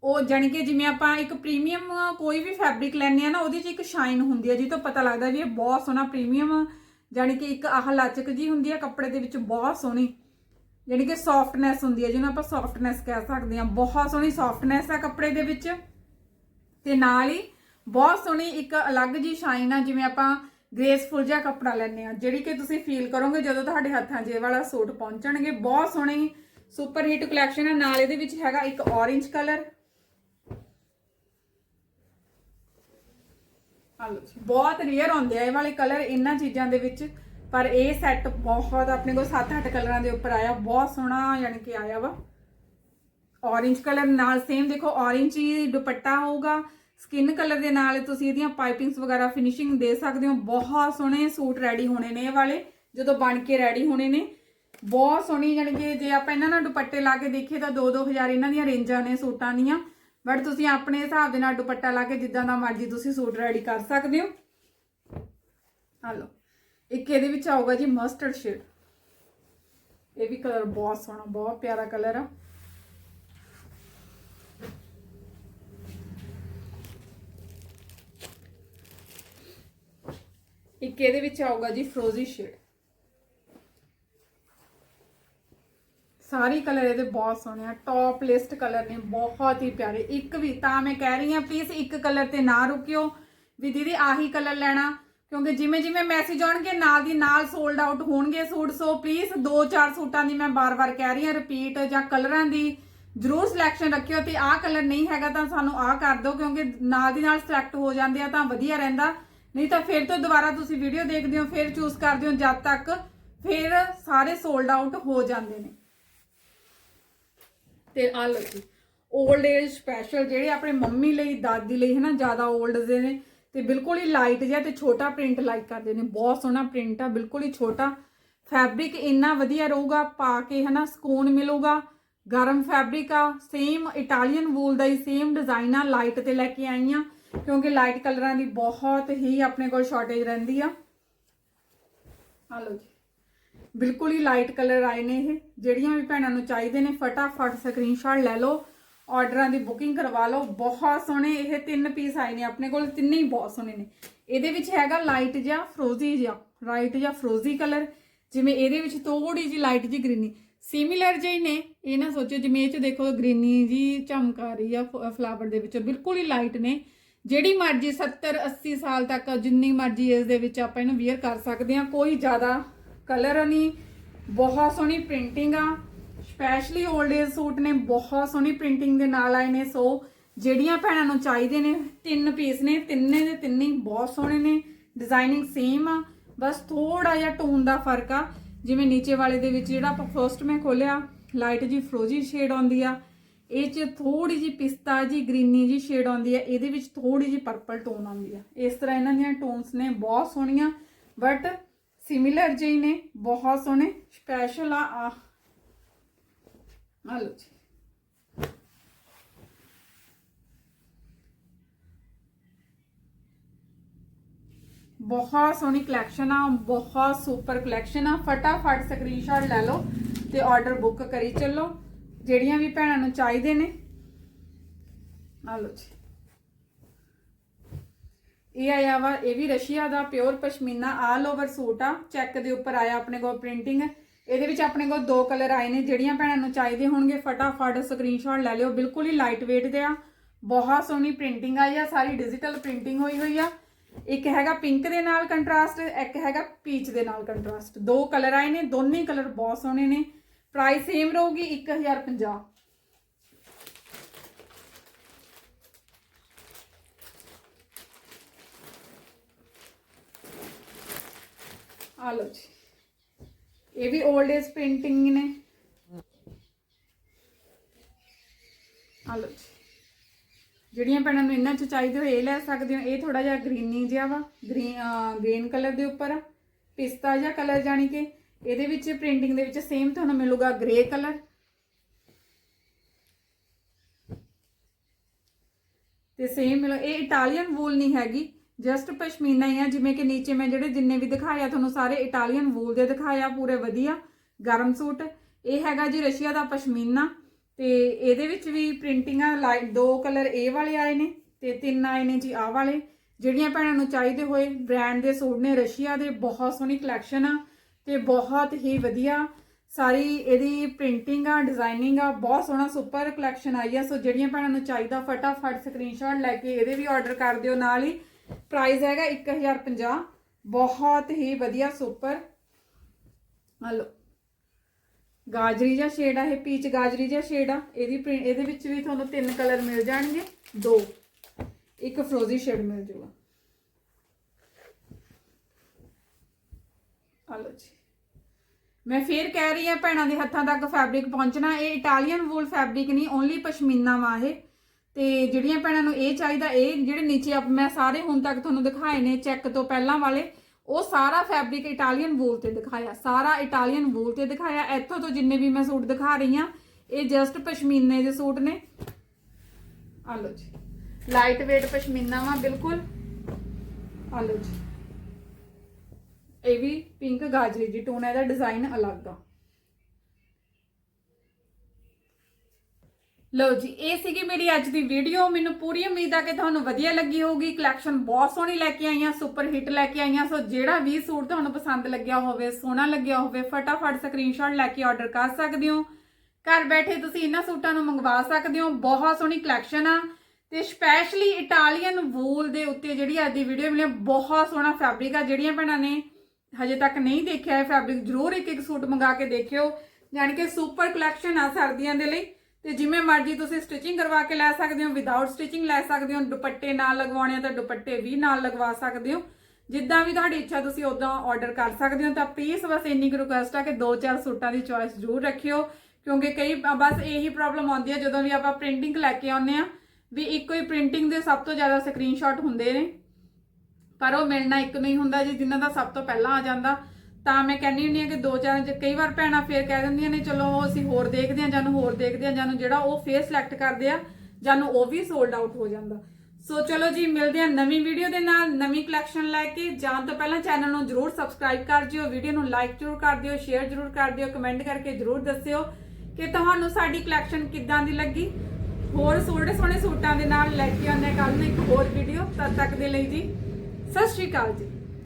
ਉਹ ਜਾਣੀ ਕਿ ਜਿਵੇਂ ਆਪਾਂ ਇੱਕ ਪ੍ਰੀਮੀਅਮ ਕੋਈ ਵੀ ਫੈਬਰਿਕ ਲੈਣੇ ਆ ਨਾ, ਉਹਦੇ 'ਚ ਇੱਕ ਸ਼ਾਈਨ ਹੁੰਦੀ ਆ। ਜਿਹ ਪਤਾ ਲੱਗਦਾ ਵੀ ਇਹ ਬਹੁਤ ਸੋਹਣਾ ਪ੍ਰੀਮੀਅਮ ਜਾਣੀ ਕਿ ਇੱਕ ਆਹ ਲਚਕ ਜੀ ਹੁੰਦੀ ਆ ਕੱਪੜੇ ਦੇ ਵਿੱਚ, ਬਹੁਤ ਸੋਹਣੀ। ਜਾਣੀ ਕਿ ਸੌਫਟਨੈਸ ਹੁੰਦੀ ਹੈ ਜਿਹਨੂੰ ਆਪਾਂ ਸੌਫਟਨੈਸ ਕਹਿ ਸਕਦੇ ਹਾਂ ਬਹੁਤ ਸੋਹਣੀ ਸੌਫਟਨੈਸ ਆ ਕੱਪੜੇ ਦੇ ਵਿੱਚ। ਤੇ ਨਾਲ ਹੀ ਬਹੁਤ ਸੋਹਣੀ ਇੱਕ ਅਲੱਗ ਜੀ ਸ਼ਾਈਨ ਆ, ਜਿਵੇਂ ਆਪਾਂ ਗ੍ਰੇਸਫੁਲ ਜਿਹਾ ਕੱਪੜਾ ਲੈਣੇ ਆ ਜਿਹੜੀ ਕਿ ਤੁਸੀਂ ਫੀਲ ਕਰੋਗੇ ਜਦੋਂ ਤੁਹਾਡੇ ਹੱਥਾਂ 'ਚ ਇਹ ਵਾਲਾ ਸੂਟ ਪਹੁੰਚਣਗੇ। ਬਹੁਤ ਸੋਹਣੀ ਸੁਪਰ ਹਿੱਟ ਕਲੈਕਸ਼ਨ ਹੈ ਨਾਲ ਇਹਦੇ ਵਿੱਚ ਹੈਗਾ ਇੱਕ orange ਕਲਰ ਬਹੁਤ ਰੇਅਰ ਆਉਂਦੇ ਆ ਇਹ ਵਾਲੇ ਕਲਰ ਇਹਨਾਂ ਚੀਜ਼ਾਂ ਦੇ ਵਿੱਚ। ਪਰ ਇਹ ਸੈੱਟ ਬਹੁਤ ਆਪਣੇ ਕੋਲ 7-8 ਕਲਰਾਂ ਦੇ ਉੱਪਰ ਆਇਆ। ਬਹੁਤ ਸੋਹਣਾ ਯਾਨੀ ਕਿ ਆਇਆ ਵਾ। Orange ਕਲਰ ਨਾਲ ਸੇਮ ਦੇਖੋ, orange ਹੀ ਦੁਪੱਟਾ ਹੋਊਗਾ। ਸਕਿਨ ਕਲਰ ਦੇ ਨਾਲ ਤੁਸੀਂ ਇਹਦੀਆਂ ਪਾਈਪਿੰਗਸ ਵਗੈਰਾ ਫਿਨਿਸ਼ਿੰਗ ਦੇ ਸਕਦੇ ਹੋ। ਬਹੁਤ ਸੋਹਣੇ ਸੂਟ ਰੈਡੀ ਹੋਣੇ ਨੇ ਇਹ ਵਾਲੇ, ਜਦੋਂ ਬਣ ਕੇ ਰੈਡੀ ਹੋਣੇ ਨੇ। ਬਹੁਤ ਸੋਹਣੀ ਯਾਨੀ ਕਿ ਜੇ ਆਪਾਂ ਇਹਨਾਂ ਨਾਲ ਦੁਪੱਟੇ ਲਾ ਕੇ ਦੇਖੀਏ ਤਾਂ 2-2000 ਇਹਨਾਂ ਦੀਆਂ ਰੇਂਜਾਂ ਨੇ ਸੂਟਾਂ ਦੀਆਂ। ਬਟ ਤੁਸੀਂ ਆਪਣੇ ਹਿਸਾਬ ਦੇ ਨਾਲ ਦੁਪੱਟਾ ਲਾ ਕੇ ਜਿੱਦਾਂ ਦਾ ਮਰਜ਼ੀ ਤੁਸੀਂ ਸੂਟ ਰੈਡੀ ਕਰ ਸਕਦੇ ਹੋ। ਆ ਲਓ, ਇੱਕ ਇਹਦੇ ਵਿੱਚ ਆਊਗਾ ਜੀ ਮਸਟਰਡ ਸ਼ੇਡ ਇਹ ਵੀ ਕਲਰ ਬਹੁਤ ਸੋਹਣਾ, ਬਹੁਤ ਪਿਆਰਾ ਕਲਰ ਆ। ਇੱਕ ਇਹਦੇ ਵਿੱਚ ਆਊਗਾ ਜੀ ਫਰੋਜ਼ੀ ਸ਼ੇਡ ਸਾਰੇ ਕਲਰ ਇਹਦੇ ਬਹੁਤ ਸੋਹਣੇ ਆ। ਟੌਪ ਲਿਸਟ ਕਲਰ ਨੇ, ਬਹੁਤ ਹੀ ਪਿਆਰੇ। ਇੱਕ ਵੀ, ਤਾਂ ਮੈਂ ਕਹਿ ਰਹੀ ਹਾਂ ਪਲੀਜ਼ ਇੱਕ ਕਲਰ ਤੇ ਨਾ ਰੁਕਿਓ। ਵੀ ਦੀਦੀ, ਆਹੀ ਕਲਰ ਲੈਣਾ। ਕਿਉਂਕਿ ਜਿਵੇਂ ਜਿਵੇਂ ਮੈਸੇਜ ਆਉਣਗੇ, ਨਾਲ ਦੀ ਨਾਲ ਸੋਲਡ ਆਊਟ ਹੋਣਗੇ ਸੂਟ ਸੋ ਪਲੀਜ਼ ਦੋ ਚਾਰ ਸੂਟਾਂ ਦੀ ਮੈਂ ਬਾਰ-ਬਾਰ ਕਹਿ ਰਹੀ ਹਾਂ ਰਿਪੀਟ ਜਾਂ ਕਲਰਾਂ ਦੀ ਜਰੂਰ ਸਿਲੈਕਸ਼ਨ ਰੱਖਿਓ। ਤੇ ਆਹ ਕਲਰ ਨਹੀਂ ਹੈਗਾ ਤਾਂ ਸਾਨੂੰ ਆਹ ਕਰ ਦਿਓ, ਕਿਉਂਕਿ ਨਾਲ ਦੀ ਨਾਲ ਸਿਲੈਕਟ ਹੋ ਜਾਂਦੇ ਆ ਤਾਂ ਵਧੀਆ ਰਹਿੰਦਾ। ਨਹੀਂ ਤਾਂ ਫਿਰ ਤੋਂ ਦੁਬਾਰਾ ਤੁਸੀਂ ਵੀਡੀਓ ਦੇਖਦੇ ਹੋ, ਫਿਰ ਚੂਜ਼ ਕਰਦੇ ਹੋ, ਜਦ ਤੱਕ ਫਿਰ ਸਾਰੇ ਸੋਲਡ ਆਊਟ ਹੋ ਜਾਂਦੇ ਨੇ। ਤੇ ਆ ਲਓ ਜੀ 올ਡ ਏਜ ਸਪੈਸ਼ਲ ਜਿਹੜੇ ਆਪਣੇ ਮੰਮੀ ਲਈ, ਦਾਦੀ ਲਈ ਹੈ ਨਾ ਜ਼ਿਆਦਾ 올ਡ ਦੇ ਨੇ, ਤੇ ਬਿਲਕੁਲ ਹੀ ਲਾਈਟ ਜਿਹਾ ਤੇ ਛੋਟਾ ਪ੍ਰਿੰਟ ਲਾਈਕ ਕਰਦੇ ਨੇ। ਬਹੁਤ ਸੋਹਣਾ ਪ੍ਰਿੰਟ ਆ, ਬਿਲਕੁਲ ਹੀ ਛੋਟਾ। ਫੈਬਰਿਕ ਇੰਨਾ ਵਧੀਆ ਰਹੂਗਾ, ਪਾ ਕੇ ਹਨਾ, ਸਕੂਨ ਮਿਲੂਗਾ। ਗਰਮ ਫੈਬਰਿਕ ਆ ਸੇਮ ਇਟਾਲੀਅਨ ਵੂਲ ਦਾ ਹੀ ਸੇਮ ਡਿਜ਼ਾਈਨ ਆ ਲਾਈਟ ਤੇ ਲੈ ਕੇ ਆਈ ਆ। ਕਿਉਂਕਿ ਲਾਈਟ ਕਲਰਾਂ ਦੀ ਬਹੁਤ ਹੀ ਆਪਣੇ ਕੋਲ ਸ਼ਾਰਟੇਜ ਰਹਿੰਦੀ ਆ। ਆ ਲਓ ਜੀ। ਬਿਲਕੁਲ ਹੀ ਲਾਈਟ ਕਲਰ ਆਏ ਨੇ ਇਹ। ਜਿਹੜੀਆਂ ਵੀ ਭੈਣਾਂ ਨੂੰ ਚਾਹੀਦੇ ਨੇ, ਫਟਾਫਟ ਸਕਰੀਨਸ਼ਾਟ ਲੈ ਲਓ। ਆਰਡਰਾਂ ਦੀ ਬੁਕਿੰਗ ਕਰਵਾ ਲਓ। ਬਹੁਤ ਸੋਹਣੇ ਇਹ ਤਿੰਨ ਪੀਸ ਆਏ ਨੇ ਆਪਣੇ ਕੋਲ। ਤਿੰਨੇ ਹੀ ਬਹੁਤ ਸੋਹਣੇ ਨੇ। ਇਹਦੇ ਵਿੱਚ ਹੈਗਾ ਲਾਈਟ ਜਾਂ ਫਰੋਜ਼ੀ ਜਾਂ ਰਾਈਟ ਜਾਂ ਫਰੋਜ਼ੀ ਕਲਰ ਜਿਵੇਂ ਇਹਦੇ ਵਿੱਚ ਥੋੜੀ ਜਿਹੀ ਲਾਈਟ ਜੀ ਗ੍ਰੀਨੀ ਸਿਮਿਲਰ ਜਿਹੀ ਨੇ। ਇਹ ਨਾ ਸੋਚੋ ਜਿਵੇਂ ਇਹ ਚ ਦੇਖੋ ਗ੍ਰੀਨੀ ਜੀ ਚਮਕ ਰਹੀ ਆ ਫਲਾਵਰ ਦੇ ਵਿੱਚ ਬਿਲਕੁਲ ਹੀ ਲਾਈਟ ਨੇ। ਜਿਹੜੀ ਮਰਜ਼ੀ 70 80 ਸਾਲ ਤੱਕ, ਜਿੰਨੀ ਮਰਜ਼ੀ ਏਜ ਦੇ ਵਿੱਚ ਆਪਾਂ ਇਹਨੂੰ ਵੇਅਰ ਕਰ ਸਕਦੇ ਆ ਕੋਈ ਜ਼ਿਆਦਾ ਕਲਰ ਨਹੀਂ, ਬਹੁਤ ਸੋਹਣੀ ਪ੍ਰਿੰਟਿੰਗ ਆ ਸਪੈਸ਼ਲੀ 올ਡ ਏਜ ਸੂਟ ਨੇ, ਬਹੁਤ ਸੋਹਣੀ ਪ੍ਰਿੰਟਿੰਗ ਦੇ ਨਾਲ ਆਏ ਨੇ, ਸੋ ਜਿਹੜੀਆਂ ਭੈਣਾਂ ਨੂੰ ਚਾਹੀਦੇ ਨੇ, ਤਿੰਨ ਪੀਸ ਨੇ, ਤਿੰਨੇ ਦੇ ਤਿੰਨੇ ਬਹੁਤ ਸੋਹਣੇ ਨੇ ਡਿਜ਼ਾਈਨਿੰਗ ਸੇਮ ਆ, ਬਸ ਥੋੜਾ ਜਿਹਾ ਟੋਨ ਦਾ ਫ਼ਰਕ ਆ, ਜਿਵੇਂ ਨੀਚੇ ਵਾਲੇ ਦੇ ਵਿੱਚ ਜਿਹੜਾ ਆਪਾਂ ਫਰਸਟ ਮੈਂ ਖੋਲਿਆ ਲਾਈਟ ਜੀ ਫਰੋਜ਼ੀ ਸ਼ੇਡ ਆਉਂਦੀ ਆ ਇਹ ਚ ਥੋੜੀ ਜੀ ਪਿਸਤਾ ਜੀ, ਗ੍ਰੀਨੀ ਜੀ ਸ਼ੇਡ ਆਉਂਦੀ ਆ, ਇਹਦੇ ਵਿੱਚ ਥੋੜੀ ਜੀ ਪਰਪਲ ਟੋਨ ਆਉਂਦੀ ਹੈ ਇਸ ਤਰ੍ਹਾਂ ਇਹਨਾਂ ਦੀਆਂ ਟੋਨਸ ਨੇ, ਬਹੁਤ ਸੋਹਣੀਆਂ ਬਟ ਸਿਮਿਲਰ ਜਿਹੀ ਨੇ, ਬਹੁਤ ਸੋਹਣੇ ਸਪੈਸ਼ਲ ਆ ਆ। ਲਓ ਜੀ। ਬਹੁਤ ਸੋਹਣੀ ਕਲੈਕਸ਼ਨ ਆ, ਬਹੁਤ ਸੁਪਰ ਕਲੈਕਸ਼ਨ ਆ। ਫਟਾਫਟ ਸਕਰੀਨਸ਼ਾਟ ਲੈ ਲਓ ਤੇ ਆਰਡਰ ਬੁੱਕ ਕਰੀ ਚੱਲੋ। ਜਿਹੜੀਆਂ ਵੀ ਭੈਣਾਂ ਨੂੰ ਚਾਹੀਦੇ ਨੇ। ਆ ਲਓ ਜੀ। ਇਹ ਆਇਆ ਵਾ, ਇਹ ਵੀ ਰਸ਼ੀਆ ਦਾ pure pashmina all over suit ਆ। ਚੈੱਕ ਦੇ ਉੱਪਰ ਆਇਆ ਆਪਣੇ ਕੋਲ ਪ੍ਰਿੰਟਿੰਗ ਇਹਦੇ ਵਿੱਚ ਆਪਣੇ ਕੋਲ ਦੋ ਕਲਰ ਆਏ ਨੇ, ਜਿਹੜੀਆਂ ਭੈਣਾਂ ਨੂੰ ਚਾਹੀਦੇ ਹੋਣਗੇ। ਫਟਾਫਟ ਸਕਰੀਨਸ਼ਾਟ ਲੈ ਲਿਓ, ਬਿਲਕੁਲ ਹੀ ਲਾਈਟ weight ਦੇ ਆ। ਬਹੁਤ ਸੋਹਣੀ ਪ੍ਰਿੰਟਿੰਗ ਆਈ ਆ, ਸਾਰੀ ਡਿਜੀਟਲ ਪ੍ਰਿੰਟਿੰਗ ਹੋਈ ਹੋਈ ਆ। ਇੱਕ ਹੈਗਾ ਪਿੰਕ ਦੇ ਨਾਲ ਕੰਟਰਾਸਟ ਇੱਕ ਹੈਗਾ ਪੀਚ ਦੇ ਨਾਲ ਕੰਟਰਾਸਟ ਦੋ ਕਲਰ ਆਏ ਨੇ, ਦੋਨੇ ਕਲਰ ਬਹੁਤ ਸੋਹਣੇ ਨੇ। ਪ੍ਰਾਈਸ ਸੇਮ ਰਹੂਗੀ 1050 ਆ ਲਓ ਜੀ। ਇਹ ਵੀ 올ਡ ਏਜ ਪੇਂਟਿੰਗ ਨੇ। ਆ ਲਓ ਜੀ। ਜਿਹੜੀਆਂ ਭੈਣਾਂ ਨੂੰ ਇਹਨਾਂ ਚ ਚਾਹੀਦੇ ਹੋ ਇਹ ਲੈ ਸਕਦੇ ਹੋ। ਇਹ ਥੋੜਾ ਜਿਹਾ ਗ੍ਰੀਨੀ ਜਿਹਾ ਵਾ। ਗ੍ਰੀਨ ਗ੍ਰੀਨ ਕਲਰ ਦੇ ਉੱਪਰ ਪਿਸਤਾ ਜਿਹਾ ਕਲਰ ਜਾਨੀ ਕਿ ਇਹਦੇ ਵਿੱਚ ਪ੍ਰਿੰਟਿੰਗ ਦੇ ਵਿੱਚ ਸੇਮ ਤੁਹਾਨੂੰ ਮਿਲੂਗਾ ਗ੍ਰੇ ਕਲਰ ਤੇ ਸੇਮ ਮਿਲੋ ਇਹ ਇਟਾਲੀਅਨ ਵੂਲ ਨਹੀਂ ਹੈਗੀ ਜਸਟ ਪਸ਼ਮੀਨਾ ਹੀ ਆ, ਜਿਵੇਂ ਕਿ ਨੀਚੇ ਮੈਂ ਜਿਹੜੇ ਜਿੰਨੇ ਵੀ ਦਿਖਾਇਆ ਤੁਹਾਨੂੰ ਸਾਰੇ ਇਟਾਲੀਅਨ ਵੂਲ ਦੇ ਦਿਖਾਇਆ ਪੂਰੇ ਵਧੀਆ, ਗਰਮ ਸੂਟ। ਇਹ ਹੈਗਾ ਜੀ ਰਸ਼ੀਆ ਦਾ ਪਸ਼ਮੀਨਾ, ਤੇ ਇਹਦੇ ਵਿੱਚ ਵੀ ਪ੍ਰਿੰਟਿੰਗਾਂ ਆ ਲਾਈਟ ਦੋ ਕਲਰ ਇਹ ਵਾਲੇ ਆਏ ਨੇ, ਤੇ ਤਿੰਨ ਆਏ ਨੇ ਜੀ ਆ ਵਾਲੇ। ਜਿਹੜੀਆਂ ਭੈਣਾਂ ਨੂੰ ਚਾਹੀਦੇ ਹੋਏ ਬ੍ਰਾਂਡ ਦੇ ਸੂਟ ਨੇ, ਰਸ਼ੀਆ ਦੇ, ਬਹੁਤ ਸੋਹਣੀ ਕਲੈਕਸ਼ਨ ਆ। ਤੇ ਬਹੁਤ ਹੀ ਵਧੀਆ ਸਾਰੀ ਇਹਦੀ ਪ੍ਰਿੰਟਿੰਗ ਆ ਡਿਜ਼ਾਈਨਿੰਗ ਆ, ਬਹੁਤ ਸੋਹਣਾ ਸੁਪਰ ਕਲੈਕਸ਼ਨ ਆਈ ਆ। ਸੋ ਜਿਹੜੀਆਂ ਭੈਣਾਂ ਨੂੰ ਚਾਹੀਦਾ ਫਟਾਫਟ ਸਕਰੀਨਸ਼ਾਟ ਲੈ ਕੇ ਇਹਦੇ ਵੀ ਆਰਡਰ ਕਰ ਦਿਓ ਨਾਲ ਹੀ। ਪ੍ਰਾਈਸ ਹੈਗਾ 1050 ਬਹੁਤ ਹੀ ਵਧੀਆ ਸੁਪਰ ਹਲੋ ਗਾਜਰੀ ਜਿਹਾ ਸ਼ੇਡ ਆ, ਇਹ ਪੀਚ ਗਾਜਰੀ ਜਿਹਾ ਸ਼ੇਡ ਆ। ਇਹਦੀ ਪ੍ਰਿੰ- ਇਹਦੇ ਵਿੱਚ ਵੀ ਤੁਹਾਨੂੰ ਤਿੰਨ ਕਲਰ ਮਿਲ ਜਾਣਗੇ। ਦੋ। ਇੱਕ ਫਰੋਜ਼ੀ ਸ਼ੇਡ ਮਿਲ ਜੂਗਾ। ਜਾਊਗਾ ਹਲੋ ਜੀ। ਮੈਂ ਫੇਰ ਕਹਿ ਰਹੀ ਆ ਭੈਣਾਂ ਦੇ ਹੱਥਾਂ ਤੱਕ ਫੈਬਰਿਕ ਪਹੁੰਚਣਾ। ਇਹ ਇਟਾਲੀਅਨ ਵੂਲ ਫੈਬਰਿਕ ਨਹੀਂ ਓਨਲੀ ਪਸ਼ਮੀਨਾ ਵਾ ਇਹ। ਤੇ ਜਿਹੜੀਆਂ ਭੈਣਾਂ ਨੂੰ ਇਹ ਚਾਹੀਦਾ, ਇਹ ਜਿਹੜੇ ਨੀਚੇ ਆਪ ਮੈਂ ਸਾਰੇ ਹੁਣ ਤੱਕ ਤੁਹਾਨੂੰ ਦਿਖਾਏ ਨੇ ਚੈੱਕ ਤੋਂ ਪਹਿਲਾਂ ਵਾਲੇ, ਉਹ ਸਾਰਾ ਫੈਬਰਿਕ ਇਟਾਲੀਅਨ ਵੂਲ ਤੇ ਦਿਖਾਇਆ। ਸਾਰਾ ਇਟਾਲੀਅਨ ਵੂਲ ਤੇ ਦਿਖਾਇਆ। ਇੱਥੋਂ ਤੋਂ ਜਿੰਨੇ ਵੀ ਮੈਂ ਸੂਟ ਦਿਖਾ ਰਹੀ ਆ ਇਹ ਜਸਟ ਪਸ਼ਮੀਨੇ ਦੇ ਸੂਟ ਨੇ। ਆ ਲਓ ਜੀ। ਲਾਈਟ weight ਪਸ਼ਮੀਨਾ ਵਾ, ਬਿਲਕੁਲ। ਆ ਲਓ ਜੀ। ਇਹ ਵੀ ਪਿੰਕ ਗਾਜਰੀ ਜੀ ਟੋਨ ਇਹਦਾ ਡਿਜ਼ਾਈਨ ਅਲੱਗ ਆ। ਲਓ ਜੀ, ਇਹ ਸੀਗੀ ਮੇਰੀ ਅੱਜ ਦੀ ਵੀਡੀਓ ਮੈਨੂੰ ਪੂਰੀ ਉਮੀਦ ਆ ਕਿ ਤੁਹਾਨੂੰ ਵਧੀਆ ਲੱਗੀ ਹੋਊਗੀ। ਕਲੈਕਸ਼ਨ ਬਹੁਤ ਸੋਹਣੀ ਲੈ ਕੇ ਆਈਆਂ ਸੁਪਰ ਹਿੱਟ ਲੈ ਕੇ ਆਈਆਂ। ਸੋ ਜਿਹੜਾ ਵੀ ਸੂਟ ਤੁਹਾਨੂੰ ਪਸੰਦ ਲੱਗਿਆ ਹੋਵੇ, ਸੋਹਣਾ ਲੱਗਿਆ ਹੋਵੇ, ਫਟਾਫਟ ਸਕਰੀਨਸ਼ਾਟ ਲੈ ਕੇ ਆਰਡਰ ਕਰ ਸਕਦੇ ਹੋ। ਘਰ ਬੈਠੇ ਤੁਸੀਂ ਇਹਨਾਂ ਸੂਟਾਂ ਨੂੰ ਮੰਗਵਾ ਸਕਦੇ ਹੋ। ਬਹੁਤ ਸੋਹਣੀ ਕਲੈਕਸ਼ਨ ਆ। ਤੇ ਸਪੈਸ਼ਲੀ ਇਟਾਲੀਅਨ ਵੂਲ ਦੇ ਉੱਤੇ ਜਿਹੜੀ ਅੱਜ ਦੀ ਵੀਡੀਓ ਮਿਲੀ ਬਹੁਤ ਸੋਹਣਾ ਫੈਬਰਿਕ ਆ, ਜਿਹੜੀਆਂ ਭੈਣਾਂ ਨੇ ਹਜੇ ਤੱਕ ਨਹੀਂ ਦੇਖਿਆ ਹੈ ਫੈਬਰਿਕ ਜ਼ਰੂਰ ਇੱਕ ਇੱਕ ਸੂਟ ਮੰਗਾ ਕੇ ਦੇਖਿਓ। ਯਾਨੀ ਕਿ ਸੁਪਰ ਕਲੈਕਸ਼ਨ ਆ ਸਰਦੀਆਂ ਦੇ ਲਈ। ਤੇ ਜਿਵੇਂ ਮਰਜ਼ੀ ਤੁਸੀਂ ਸਟਿਚਿੰਗ ਕਰਵਾ ਕੇ ਲੈ ਸਕਦੇ ਹੋ ਵਿਦਆਊਟ ਸਟਿਚਿੰਗ ਲੈ ਸਕਦੇ ਹੋ, ਦੁਪੱਟੇ ਨਾਲ ਲਗਵਾਉਣੇ ਆ ਤਾਂ ਦੁਪੱਟੇ ਵੀ ਨਾਲ ਲਗਵਾ ਸਕਦੇ ਹੋ। ਜਿੱਦਾਂ ਵੀ ਤੁਹਾਡੀ ਇੱਛਾ ਤੁਸੀਂ ਉਦਾਂ ਆਰਡਰ ਕਰ ਸਕਦੇ ਹੋ। ਤਾਂ ਪਲੀਜ਼ ਬਸ ਇੰਨੀ ਕੁ ਰਿਕੁਐਸਟ ਆ ਕਿ ਦੋ ਚਾਰ ਸੂਟਾਂ ਦੀ ਚੋਇਸ ਜ਼ਰੂਰ ਰੱਖਿਓ। ਕਿਉਂਕਿ ਕਈ ਬਸ ਇਹੀ ਪ੍ਰੋਬਲਮ ਆਉਂਦੀ ਹੈ ਜਦੋਂ ਵੀ ਆਪਾਂ ਪ੍ਰਿੰਟਿੰਗ ਲੈ ਕੇ ਆਉਂਦੇ ਆ, ਵੀ ਇੱਕੋ ਹੀ ਪ੍ਰਿੰਟਿੰਗ ਦੇ ਸਭ ਤੋਂ ਜ਼ਿਆਦਾ ਸਕਰੀਨਸ਼ਾਟ ਹੁੰਦੇ ਨੇ। ਪਰ ਉਹ ਮਿਲਣਾ ਇੱਕ ਨਹੀਂ ਹੁੰਦਾ ਜੀ, ਜਿਨ੍ਹਾਂ ਦਾ ਸਭ ਤੋਂ ਪਹਿਲਾਂ ਆ ਜਾਂਦਾ। ਤਾਂ ਮੈਂ ਕਹਿੰਦੀ ਹੁੰਦੀ ਆ ਕਿ ਦੋ ਚਾਰ ਕਈ ਵਾਰ ਭੈਣਾਂ ਫੇਰ ਕਹਿ ਦਿੰਦੀਆਂ ਨੇ, ਚਲੋ ਅਸੀਂ ਹੋਰ ਦੇਖਦੇ ਆ ਜਾਨੂੰ ਹੋਰ ਦੇਖਦੇ ਆ ਜਾਨੂੰ ਜਿਹੜਾ ਉਹ ਫੇਰ ਸਿਲੈਕਟ ਕਰਦੇ ਆ ਜਾਨੂੰ ਉਹ ਵੀ ਸੋਲਡ ਆਊਟ ਹੋ ਜਾਂਦਾ। ਸੋ ਚਲੋ ਜੀ, ਮਿਲਦੇ ਆ ਨਵੀਂ ਵੀਡੀਓ ਦੇ ਨਾਲ, ਨਵੀਂ ਕਲੈਕਸ਼ਨ ਲੈ ਕੇ। ਜਾਣ ਤੋਂ ਪਹਿਲਾਂ ਚੈਨਲ ਨੂੰ ਜਰੂਰ ਸਬਸਕ੍ਰਾਈਬ ਕਰ ਜਿਓ ਵੀਡੀਓ ਨੂੰ ਲਾਈਕ ਜਰੂਰ ਕਰ ਦਿਓ ਸ਼ੇਅਰ ਜਰੂਰ ਕਰ ਦਿਓ ਕਮੈਂਟ ਕਰਕੇ ਜਰੂਰ ਦੱਸਿਓ ਕਿ ਤੁਹਾਨੂੰ ਸਾਡੀ ਕਲੈਕਸ਼ਨ ਕਿੱਦਾਂ ਦੀ ਲੱਗੀ। ਹੋਰ ਸੋਹਣੇ ਸੋਹਣੇ ਸੂਟਾਂ ਦੇ ਨਾਲ ਲੈ ਕੇ ਆਉਂਦੇ ਕੱਲ ਨੂੰ ਇੱਕ ਹੋਰ ਵੀਡੀਓ ਤਦ ਤੱਕ ਦੇ ਲਈ ਜੀ ਸਤਿ ਸ਼੍ਰੀ ਅਕਾਲ ਜੀ